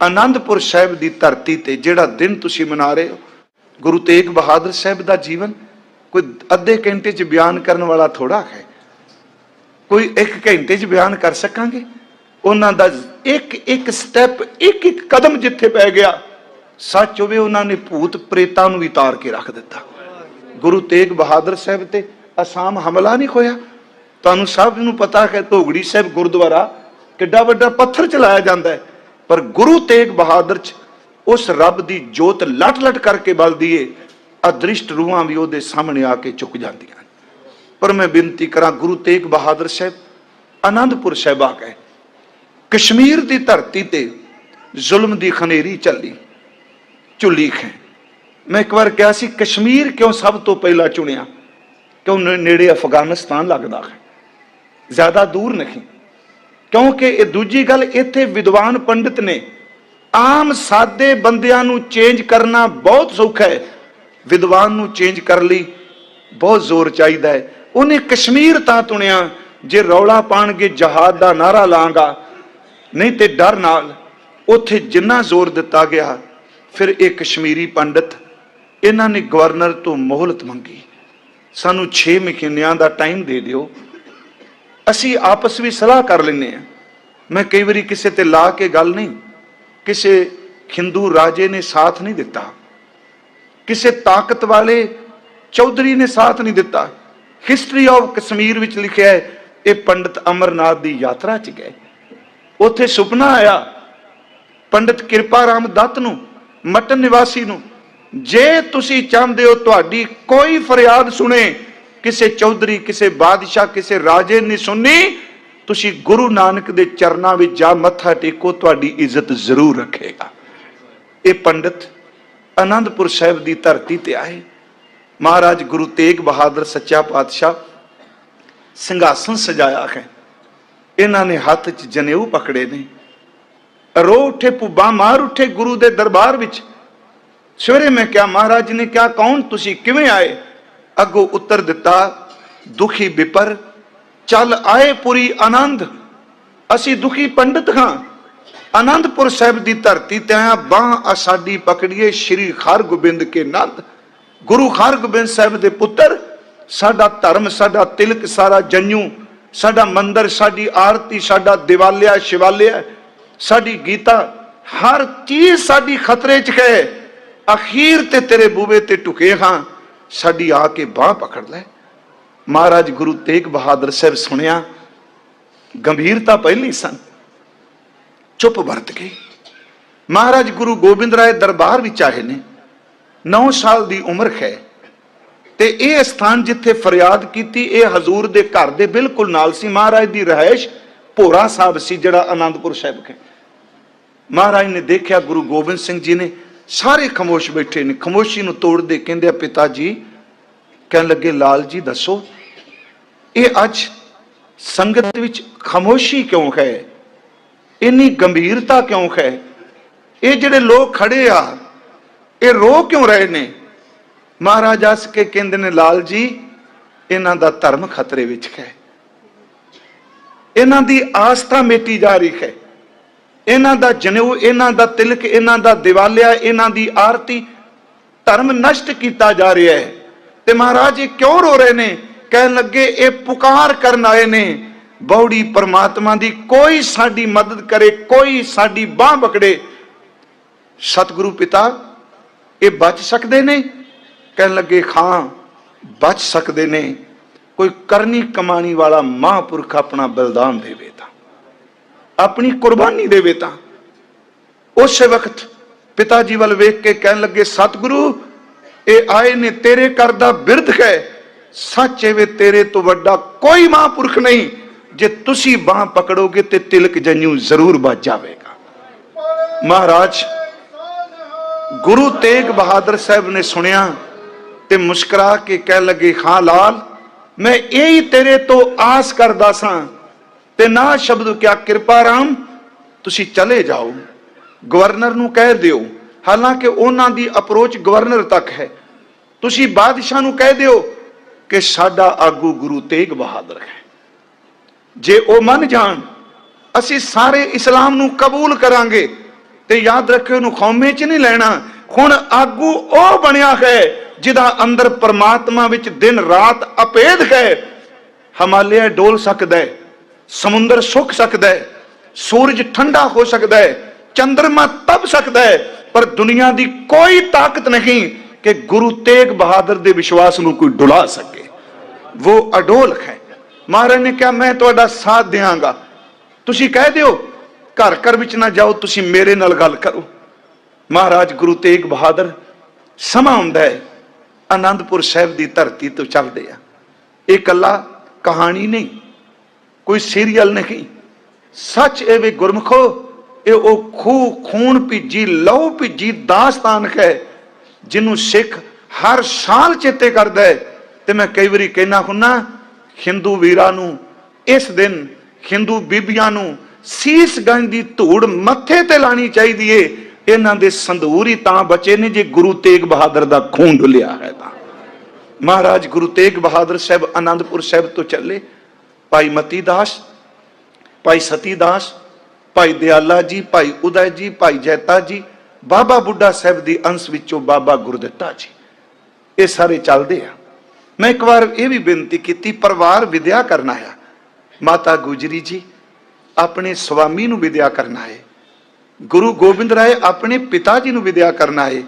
ਆਨੰਦਪੁਰ ਸਾਹਿਬ ਦੀ ਧਰਤੀ ਤੇ ਜਿਹੜਾ ਦਿਨ ਤੁਸੀਂ ਮਨਾ ਰਹੇ ਹੋ, ਗੁਰੂ ਤੇਗ ਬਹਾਦਰ ਸਾਹਿਬ ਦਾ ਜੀਵਨ, ਕੋਈ ਅੱਧੇ ਘੰਟੇ 'ਚ ਬਿਆਨ ਕਰਨ ਵਾਲਾ ਥੋੜਾ ਹੈ? ਕੋਈ ਇੱਕ ਘੰਟੇ 'ਚ ਬਿਆਨ ਕਰ ਸਕਾਂਗੇ? ਉਹਨਾਂ ਦਾ ਇੱਕ ਇੱਕ ਸਟੈਪ ਇੱਕ ਇੱਕ ਕਦਮ ਜਿੱਥੇ ਪੈ ਗਿਆ, ਸੱਚ ਹੋਵੇ ਉਹਨਾਂ ਨੇ ਭੂਤ ਪ੍ਰੇਤਾਂ ਨੂੰ ਵੀ ਤਾਰ ਕੇ ਰੱਖ ਦਿੱਤਾ। ਗੁਰੂ ਤੇਗ ਬਹਾਦਰ ਸਾਹਿਬ ਤੇ ਅਸਾਮ ਹਮਲਾ ਨਹੀਂ ਹੋਇਆ? ਤੁਹਾਨੂੰ ਸਭ ਨੂੰ ਪਤਾ ਹੈ ਧੋਗੜੀ ਸਾਹਿਬ ਗੁਰਦੁਆਰਾ ਕਿੱਡਾ ਵੱਡਾ ਪੱਥਰ ਚਲਾਇਆ ਜਾਂਦਾ ਹੈ। ਪਰ ਗੁਰੂ ਤੇਗ ਬਹਾਦਰ ਚ ਉਸ ਰੱਬ ਦੀ ਜੋਤ ਲਟ ਲਟ ਕਰਕੇ ਬਲਦੀ ਏ, ਅਦ੍ਰਿਸ਼ਟ ਰੂਹਾਂ ਵੀ ਉਹਦੇ ਸਾਹਮਣੇ ਆ ਕੇ ਝੁਕ ਜਾਂਦੀਆਂ ਪਰ ਮੈਂ ਬੇਨਤੀ ਕਰਾਂ, ਗੁਰੂ ਤੇਗ ਬਹਾਦਰ ਸਾਹਿਬ ਆਨੰਦਪੁਰ ਸਾਹਿਬ ਆ ਗਏ ਕਸ਼ਮੀਰ ਦੀ ਧਰਤੀ ਤੇ ਜ਼ੁਲਮ ਦੀ ਖਨੇਰੀ ਚੱਲੀ, ਝੁੱਲੀ ਖੈ। ਮੈਂ ਇੱਕ ਵਾਰ ਕਿਹਾ ਸੀ, ਕਸ਼ਮੀਰ ਕਿਉਂ ਸਭ ਤੋਂ ਪਹਿਲਾਂ ਚੁਣਿਆ? ਕਿਉਂ ਨੇੜੇ ਅਫਗਾਨਿਸਤਾਨ ਲੱਗਦਾ ਹੈ? ਜ਼ਿਆਦਾ ਦੂਰ ਨਹੀਂ। ਕਿਉਂਕਿ ਇਹ ਦੂਜੀ ਗੱਲ ਇੱਥੇ ਵਿਦਵਾਨ ਪੰਡਿਤ ਨੇ। ਆਮ ਸਾਦੇ ਬੰਦਿਆਂ ਨੂੰ ਚੇਂਜ ਕਰਨਾ ਬਹੁਤ ਸੌਖਾ ਹੈ। ਵਿਦਵਾਨ ਨੂੰ ਚੇਂਜ ਕਰਨ ਲਈ ਬਹੁਤ ਜ਼ੋਰ ਚਾਹੀਦਾ ਹੈ। ਉਹਨੇ ਕਸ਼ਮੀਰ ਤਾਂ ਚੁਣਿਆ ਜੇ ਰੌਲਾ ਪਾਣਗੇ, ਜਹਾਦ ਦਾ ਨਾਰਾ ਲਾਂਗਾ। ਨਹੀਂ ਤੇ ਡਰ ਨਾਲ ਉੱਥੇ ਜਿੰਨਾ ਜ਼ੋਰ ਦਿੱਤਾ ਗਿਆ, ਫਿਰ ਇਹ ਕਸ਼ਮੀਰੀ ਪੰਡਿਤ ਇਹਨਾਂ ਨੇ ਗਵਰਨਰ ਤੋਂ ਮੋਹਲਤ ਮੰਗੀ। ਸਾਨੂੰ 6 ਮਹੀਨਿਆਂ ਦਾ ਟਾਈਮ ਦੇ ਦਿਓ। ਅਸੀਂ ਆਪਸ ਵਿੱਚ ਸਲਾਹ ਕਰ ਲੈਨੇ ਆ ਮੈਂ ਕਈ ਵਾਰੀ ਕਿਸੇ ਤੇ ਲਾ ਕੇ ਗੱਲ ਨਹੀਂ। ਕਿਸੇ ਹਿੰਦੂ ਰਾਜੇ ਨੇ ਸਾਥ ਨਹੀਂ ਦਿੱਤਾ। ਕਿਸੇ ਤਾਕਤ ਵਾਲੇ ਚੌਧਰੀ ਨੇ ਸਾਥ ਨਹੀਂ ਦਿੱਤਾ। ਹਿਸਟਰੀ ਆਫ ਕਸ਼ਮੀਰ ਵਿੱਚ ਲਿਖਿਆ ਹੈ, ਇਹ ਪੰਡਿਤ ਅਮਰਨਾਥ ਦੀ ਯਾਤਰਾ 'ਚ ਗਏ। ਉੱਥੇ ਸੁਪਨਾ ਆਇਆ, ਪੰਡਿਤ ਕਿਰਪਾ ਰਾਮ ਦੱਤ ਨੂੰ, ਮਟਨ ਨਿਵਾਸੀ ਨੂੰ, ਜੇ ਤੁਸੀਂ ਚਾਹੁੰਦੇ ਹੋ ਤੁਹਾਡੀ ਕੋਈ ਫਰਿਆਦ ਸੁਣੇ ਕਿਸੇ ਚੌਧਰੀ, ਕਿਸੇ ਬਾਦਸ਼ਾਹ, ਕਿਸੇ ਰਾਜੇ ਨੇ ਸੁਣੀ, ਤੁਸੀਂ ਗੁਰੂ ਨਾਨਕ ਦੇ ਚਰਨਾਂ ਵਿੱਚ ਜਾ ਮੱਥਾ ਟੇਕੋ, ਤੁਹਾਡੀ ਇੱਜ਼ਤ ਜ਼ਰੂਰ ਰੱਖੇਗਾ। ਇਹ ਪੰਡਿਤ ਆਨੰਦਪੁਰ ਸਾਹਿਬ ਦੀ ਧਰਤੀ ਤੇ ਆਏ। ਮਹਾਰਾਜ ਗੁਰੂ ਤੇਗ ਬਹਾਦਰ ਸੱਚਾ ਪਾਤਸ਼ਾਹ ਸਿੰਘਾਸਨ ਸਜਾਇਆ ਹੈ। ਇਹਨਾਂ ਨੇ ਹੱਥ 'ਚ ਜਨੇਊ ਪਕੜੇ ਨੇ। ਰੋ ਉੱਠੇ ਪੁੱਬਾ ਮਾਰ ਉੱਠੇ ਗੁਰੂ ਦੇ ਦਰਬਾਰ ਵਿੱਚ। ਸਵੇਰੇ ਮੈਂ ਕਿਹਾ, ਮਹਾਰਾਜ ਨੇ ਕਿਹਾ, ਕੌਣ ਤੁਸੀਂ? ਕਿਵੇਂ ਆਏ? ਅੱਗੋਂ ਉੱਤਰ ਦਿੱਤਾ, ਦੁਖੀ ਵਿਪਰ ਚੱਲ ਆਏ ਪੁਰੀ ਆਨੰਦ। ਅਸੀਂ ਦੁਖੀ ਪੰਡਿਤ ਹਾਂ। ਆਨੰਦਪੁਰ ਸਾਹਿਬ ਦੀ ਧਰਤੀ ਤੇ ਆਇਆ ਬਾਹ ਆ ਸਾਡੀ ਪਕੜੀਏ ਸ਼੍ਰੀ ਹਰਗੋਬਿੰਦ ਕੇ ਨੰਦ। ਗੁਰੂ ਹਰਗੋਬਿੰਦ ਸਾਹਿਬ ਦੇ ਪੁੱਤਰ, ਸਾਡਾ ਧਰਮ, ਸਾਡਾ ਤਿਲਕ, ਸਾਰਾ ਜੰਨੂ, ਸਾਡਾ ਮੰਦਰ, ਸਾਡੀ ਆਰਤੀ, ਸਾਡਾ ਦਿਵਾਲਿਆ, ਸ਼ਿਵਾਲਿਆ, ਸਾਡੀ ਗੀਤਾ, ਹਰ ਚੀਜ਼ ਸਾਡੀ ਖਤਰੇ 'ਚ ਹੈ। ਅਖੀਰ ਤੇ ਤੇਰੇ ਬੂਵੇ ਤੇ ਟੁਕੇ ਹਾਂ। ਸਾਡੀ ਆ ਕੇ ਬਾਹ ਪਕੜ ਲੈ। ਮਹਾਰਾਜ ਗੁਰੂ ਤੇਗ ਬਹਾਦਰ ਸਾਹਿਬ ਸੁਣਿਆ, ਗੰਭੀਰਤਾ ਪਹਿਲੀ ਸਨ। ਚੁੱਪ ਵਰਤ ਗਏ ਮਹਾਰਾਜ ਗੁਰੂ ਗੋਬਿੰਦ ਰਾਏ ਦਰਬਾਰ ਵਿੱਚ ਆਏ ਨੇ। 9 ਸਾਲ ਦੀ ਉਮਰ ਹੈ। ਤੇ ਇਹ ਸਥਾਨ ਜਿੱਥੇ ਫਰਿਆਦ ਕੀਤੀ, ਇਹ ਹਜ਼ੂਰ ਦੇ ਘਰ ਦੇ ਬਿਲਕੁਲ ਨਾਲ ਸੀ। ਮਹਾਰਾਜ ਦੀ ਰਹਿائش ਭੋਰਾ ਸਾਹਿਬ ਸੀ, ਜਿਹੜਾ ਆਨੰਦਪੁਰ ਸਾਹਿਬ ਹੈ। ਮਹਾਰਾਜ ਨੇ ਦੇਖਿਆ ਗੁਰੂ ਗੋਬਿੰਦ ਸਿੰਘ ਜੀ ਨੇ ਸਾਰੇ ਖਮੋਸ਼ ਬੈਠੇ ਨੇ। ਖਮੋਸ਼ੀ ਨੂੰ ਤੋੜਦੇ ਕਹਿੰਦੇ ਆ ਪਿਤਾ ਜੀ, ਕਹਿਣ ਲੱਗੇ, ਲਾਲ ਜੀ, ਦੱਸੋ, ਇਹ ਅੱਜ ਸੰਗਤ ਵਿੱਚ ਖਮੋਸ਼ੀ ਕਿਉਂ ਹੈ? ਇੰਨੀ ਗੰਭੀਰਤਾ ਕਿਉਂ ਹੈ? ਇਹ ਜਿਹੜੇ ਲੋਕ ਖੜੇ ਆ, ਇਹ ਰੋ ਕਿਉਂ ਰਹੇ ਨੇ? ਮਹਾਰਾਜ ਅਸ ਕੇ ਕਹਿੰਦੇ ਨੇ, ਲਾਲ ਜੀ, ਇਹਨਾਂ ਦਾ ਧਰਮ ਖਤਰੇ ਵਿੱਚ ਹੈ। ਇਹਨਾਂ ਦੀ ਆਸਥਾ ਮੇਟੀ ਜਾ ਰਹੀ ਹੈ। ਇਹਨਾਂ ਦਾ ਜਨੇਊ, ਇਹਨਾਂ ਦਾ ਤਿਲਕ, ਇਹਨਾਂ ਦਾ ਦਿਵਾਲਿਆ, ਇਹਨਾਂ ਦੀ ਆਰਤੀ ਧਰਮ ਨਸ਼ਟ ਕੀਤਾ ਜਾ ਰਿਹਾ ਹੈ। ਤੇ ਮਹਾਰਾਜ ਇਹ ਕਿਉਂ ਰੋ ਰਹੇ ਨੇ? ਕਹਿਣ ਲੱਗੇ, ਇਹ ਪੁਕਾਰ ਕਰਨ ਆਏ ਨੇ। ਬੌੜੀ ਪਰਮਾਤਮਾ ਦੀ ਕੋਈ ਸਾਡੀ ਮਦਦ ਕਰੇ, ਕੋਈ ਸਾਡੀ ਬਾਹ ਪਕੜੇ। ਸਤਿਗੁਰੂ ਪਿਤਾ, ਇਹ ਬਚ ਸਕਦੇ ਨੇ? ਕਹਿਣ ਲੱਗੇ ਖਾਂ ਬਚ ਸਕਦੇ ਨੇ। ਕੋਈ ਕਰਨੀ ਕਮਾਣੀ ਵਾਲਾ ਮਹਾਂਪੁਰਖ ਆਪਣਾ ਬਲਿਦਾਨ ਦੇਵੇ ਤਾਂ ਆਪਣੀ ਕੁਰਬਾਨੀ ਦੇਵੇ ਤਾਂ। ਉਸੇ ਵਕਤ ਪਿਤਾ ਜੀ ਵੱਲ ਵੇਖ ਕੇ ਕਹਿਣ ਲੱਗੇ, ਸਤਿਗੁਰੂ, ਇਹ ਆਏ ਨੇ ਤੇਰੇ ਕਰ ਦਾ ਬਿਰਧ ਹੈ। ਸੱਚ ਵੇ ਤੇਰੇ ਤੋਂ ਵੱਡਾ ਕੋਈ ਮਹਾਂਪੁਰਖ ਨਹੀਂ। ਜੇ ਤੁਸੀਂ ਬਾਹ ਪਕੜੋਗੇ ਤੇ ਤਿਲਕ ਜੰਨੂ ਜ਼ਰੂਰ ਬਚ ਜਾਵੇਗਾ। ਮਹਾਰਾਜ, ਗੁਰੂ ਤੇਗ ਬਹਾਦਰ ਸਾਹਿਬ ਨੇ ਸੁਣਿਆ ਤੇ ਮੁਸਕਰਾ ਕੇ ਕਹਿ ਲੱਗੇ, ਹਾਂ ਲਾਲ, ਮੈਂ ਇਹੀ ਤੇਰੇ ਤੋਂ ਆਸ ਕਰਦਾ ਸਾਂ ਤੇ ਨਾ ਸ਼ਬਦ ਕਿਆ ਕਿਰਪਾ ਰਾਮ, ਤੁਸੀਂ ਚਲੇ ਜਾਓ। ਗਵਰਨਰ ਨੂੰ ਕਹਿ ਦਿਓ, ਹਾਲਾਂਕਿ ਉਹਨਾਂ ਦੀ ਅਪਰੋਚ ਗਵਰਨਰ ਤੱਕ ਹੈ। ਤੁਸੀਂ ਬਾਦਸ਼ਾਹ ਨੂੰ ਕਹਿ ਦਿਓ ਕਿ ਸਾਡਾ ਆਗੂ ਗੁਰੂ ਤੇਗ ਬਹਾਦਰ ਹੈ। ਜੇ ਉਹ ਮੰਨ ਜਾਣ, ਅਸੀਂ ਸਾਰੇ ਇਸਲਾਮ ਨੂੰ ਕਬੂਲ ਕਰਾਂਗੇ ਤੇ ਯਾਦ ਰੱਖਿਓ ਉਹਨੂੰ ਖੌਮੇ 'ਚ ਨਹੀਂ ਲੈਣਾ। ਹੁਣ ਆਗੂ ਉਹ ਬਣਿਆ ਹੈ ਜਿਹਦਾ ਅੰਦਰ ਪਰਮਾਤਮਾ ਵਿੱਚ ਦਿਨ ਰਾਤ ਅਪੇਧ ਹੈ। ਹਮਾਲਿਆ ਡੋਲ ਸਕਦਾ ਹੈ। ਸਮੁੰਦਰ ਸੁੱਕ ਸਕਦਾ ਹੈ, ਸੂਰਜ ਠੰਡਾ ਹੋ ਸਕਦਾ ਹੈ ਚੰ드ਰਮਾ ਤਪ ਸਕਦਾ ਹੈ, ਪਰ ਦੁਨੀਆ ਦੀ ਕੋਈ ਤਾਕਤ ਨਹੀਂ ਕਿ ਗੁਰੂ ਤੇਗ ਬਹਾਦਰ ਦੇ ਵਿਸ਼ਵਾਸ ਨੂੰ ਕੋਈ ਡੁਲਾ ਸਕੇ। ਉਹ ਅਡੋਲ ਹੈ। ਮਹਾਰਾਜ ਨੇ ਕਿਹਾ, ਮੈਂ ਤੁਹਾਡਾ ਸਾਥ ਦਿਆਂਗਾ। ਤੁਸੀਂ ਕਹਿ ਦਿਓ, ਘਰ ਘਰ ਵਿੱਚ ਨਾ ਜਾਓ, ਤੁਸੀਂ ਮੇਰੇ ਨਾਲ ਗੱਲ ਕਰੋ। ਮਹਾਰਾਜ ਗੁਰੂ ਤੇਗ ਬਹਾਦਰ ਸਮਾਂ ਹੁੰਦਾ ਹੈ ਆਨੰਦਪੁਰ ਸਾਹਿਬ ਦੀ ਧਰਤੀ ਤੋਂ ਚੱਲਦੇ ਆ। ਇਹ ਕੱਲਾ ਕਹਾਣੀ ਨਹੀਂ ਕੋਈ ਸੀਰੀਅਲ ਨਹੀਂ। ਸੱਚ ਇਹ ਵੀ ਗੁਰਮਖੋ, ਇਹ ਉਹ ਖੂ ਖੂਨ ਭਿੱਜੀ, ਲਹੂ ਭਿੱਜੀ ਦਾਸਤਾਨ ਹੈ, ਜਿਹਨੂੰ ਸਿੱਖ ਹਰ ਸਾਲ ਚੇਤੇ ਕਰਦਾ ਹੈ। ਤੇ ਮੈਂ ਕਈ ਵਾਰੀ ਕਹਿਣਾ ਹੁੰਨਾ, ਹਿੰਦੂ ਵੀਰਾਂ ਨੂੰ ਇਸ ਦਿਨ, ਹਿੰਦੂ ਬੀਬੀਆਂ ਨੂੰ ਸੀਸ ਗੰਜ ਦੀ ਧੂੜ ਮੱਥੇ ਤੇ ਲਾਣੀ ਚਾਹੀਦੀ ਏ। ਇਹਨਾਂ ਦੇ ਸੰਧੂਰ ਹੀ ਤਾਂ ਬਚੇ ਨੇ ਜੇ ਗੁਰੂ ਤੇਗ ਬਹਾਦਰ ਦਾ ਖੂਨ ਡੁੱਲਿਆ ਹੈ ਤਾਂ। ਮਹਾਰਾਜ ਗੁਰੂ ਤੇਗ ਬਹਾਦਰ ਸਾਹਿਬ ਆਨੰਦਪੁਰ ਸਾਹਿਬ ਤੋਂ ਚੱਲੇ। ਭਾਈ ਮਤੀ ਦਾਸ, ਭਾਈ ਸਤੀ ਦਾਸ, ਭਾਈ ਦਿਆਲਾ ਜੀ, ਭਾਈ ਉਦੈ ਜੀ, ਭਾਈ ਜੈਤਾ ਜੀ, ਬਾਬਾ ਬੁੱਢਾ ਸਾਹਿਬ ਦੀ ਅੰਸ਼ ਵਿੱਚੋਂ ਬਾਬਾ ਗੁਰਦਿੱਤਾ ਜੀ। ਇਹ ਸਾਰੇ ਚੱਲਦੇ ਆ। ਮੈਂ ਇੱਕ ਵਾਰ ਇਹ ਵੀ ਬੇਨਤੀ ਕੀਤੀ, ਪਰਿਵਾਰ ਵਿਦਿਆ ਕਰਨਾ ਆ ਮਾਤਾ ਗੁਜਰੀ ਜੀ, ਆਪਣੇ ਸਵਾਮੀ ਨੂੰ ਵਿਦਿਆ ਕਰਨਾ ਹੈ ਗੁਰੂ ਗੋਬਿੰਦ ਰਾਏ ਆਪਣੇ ਪਿਤਾ ਜੀ ਨੂੰ ਵਿਦਿਆ ਕਰਨਾ ਹੈ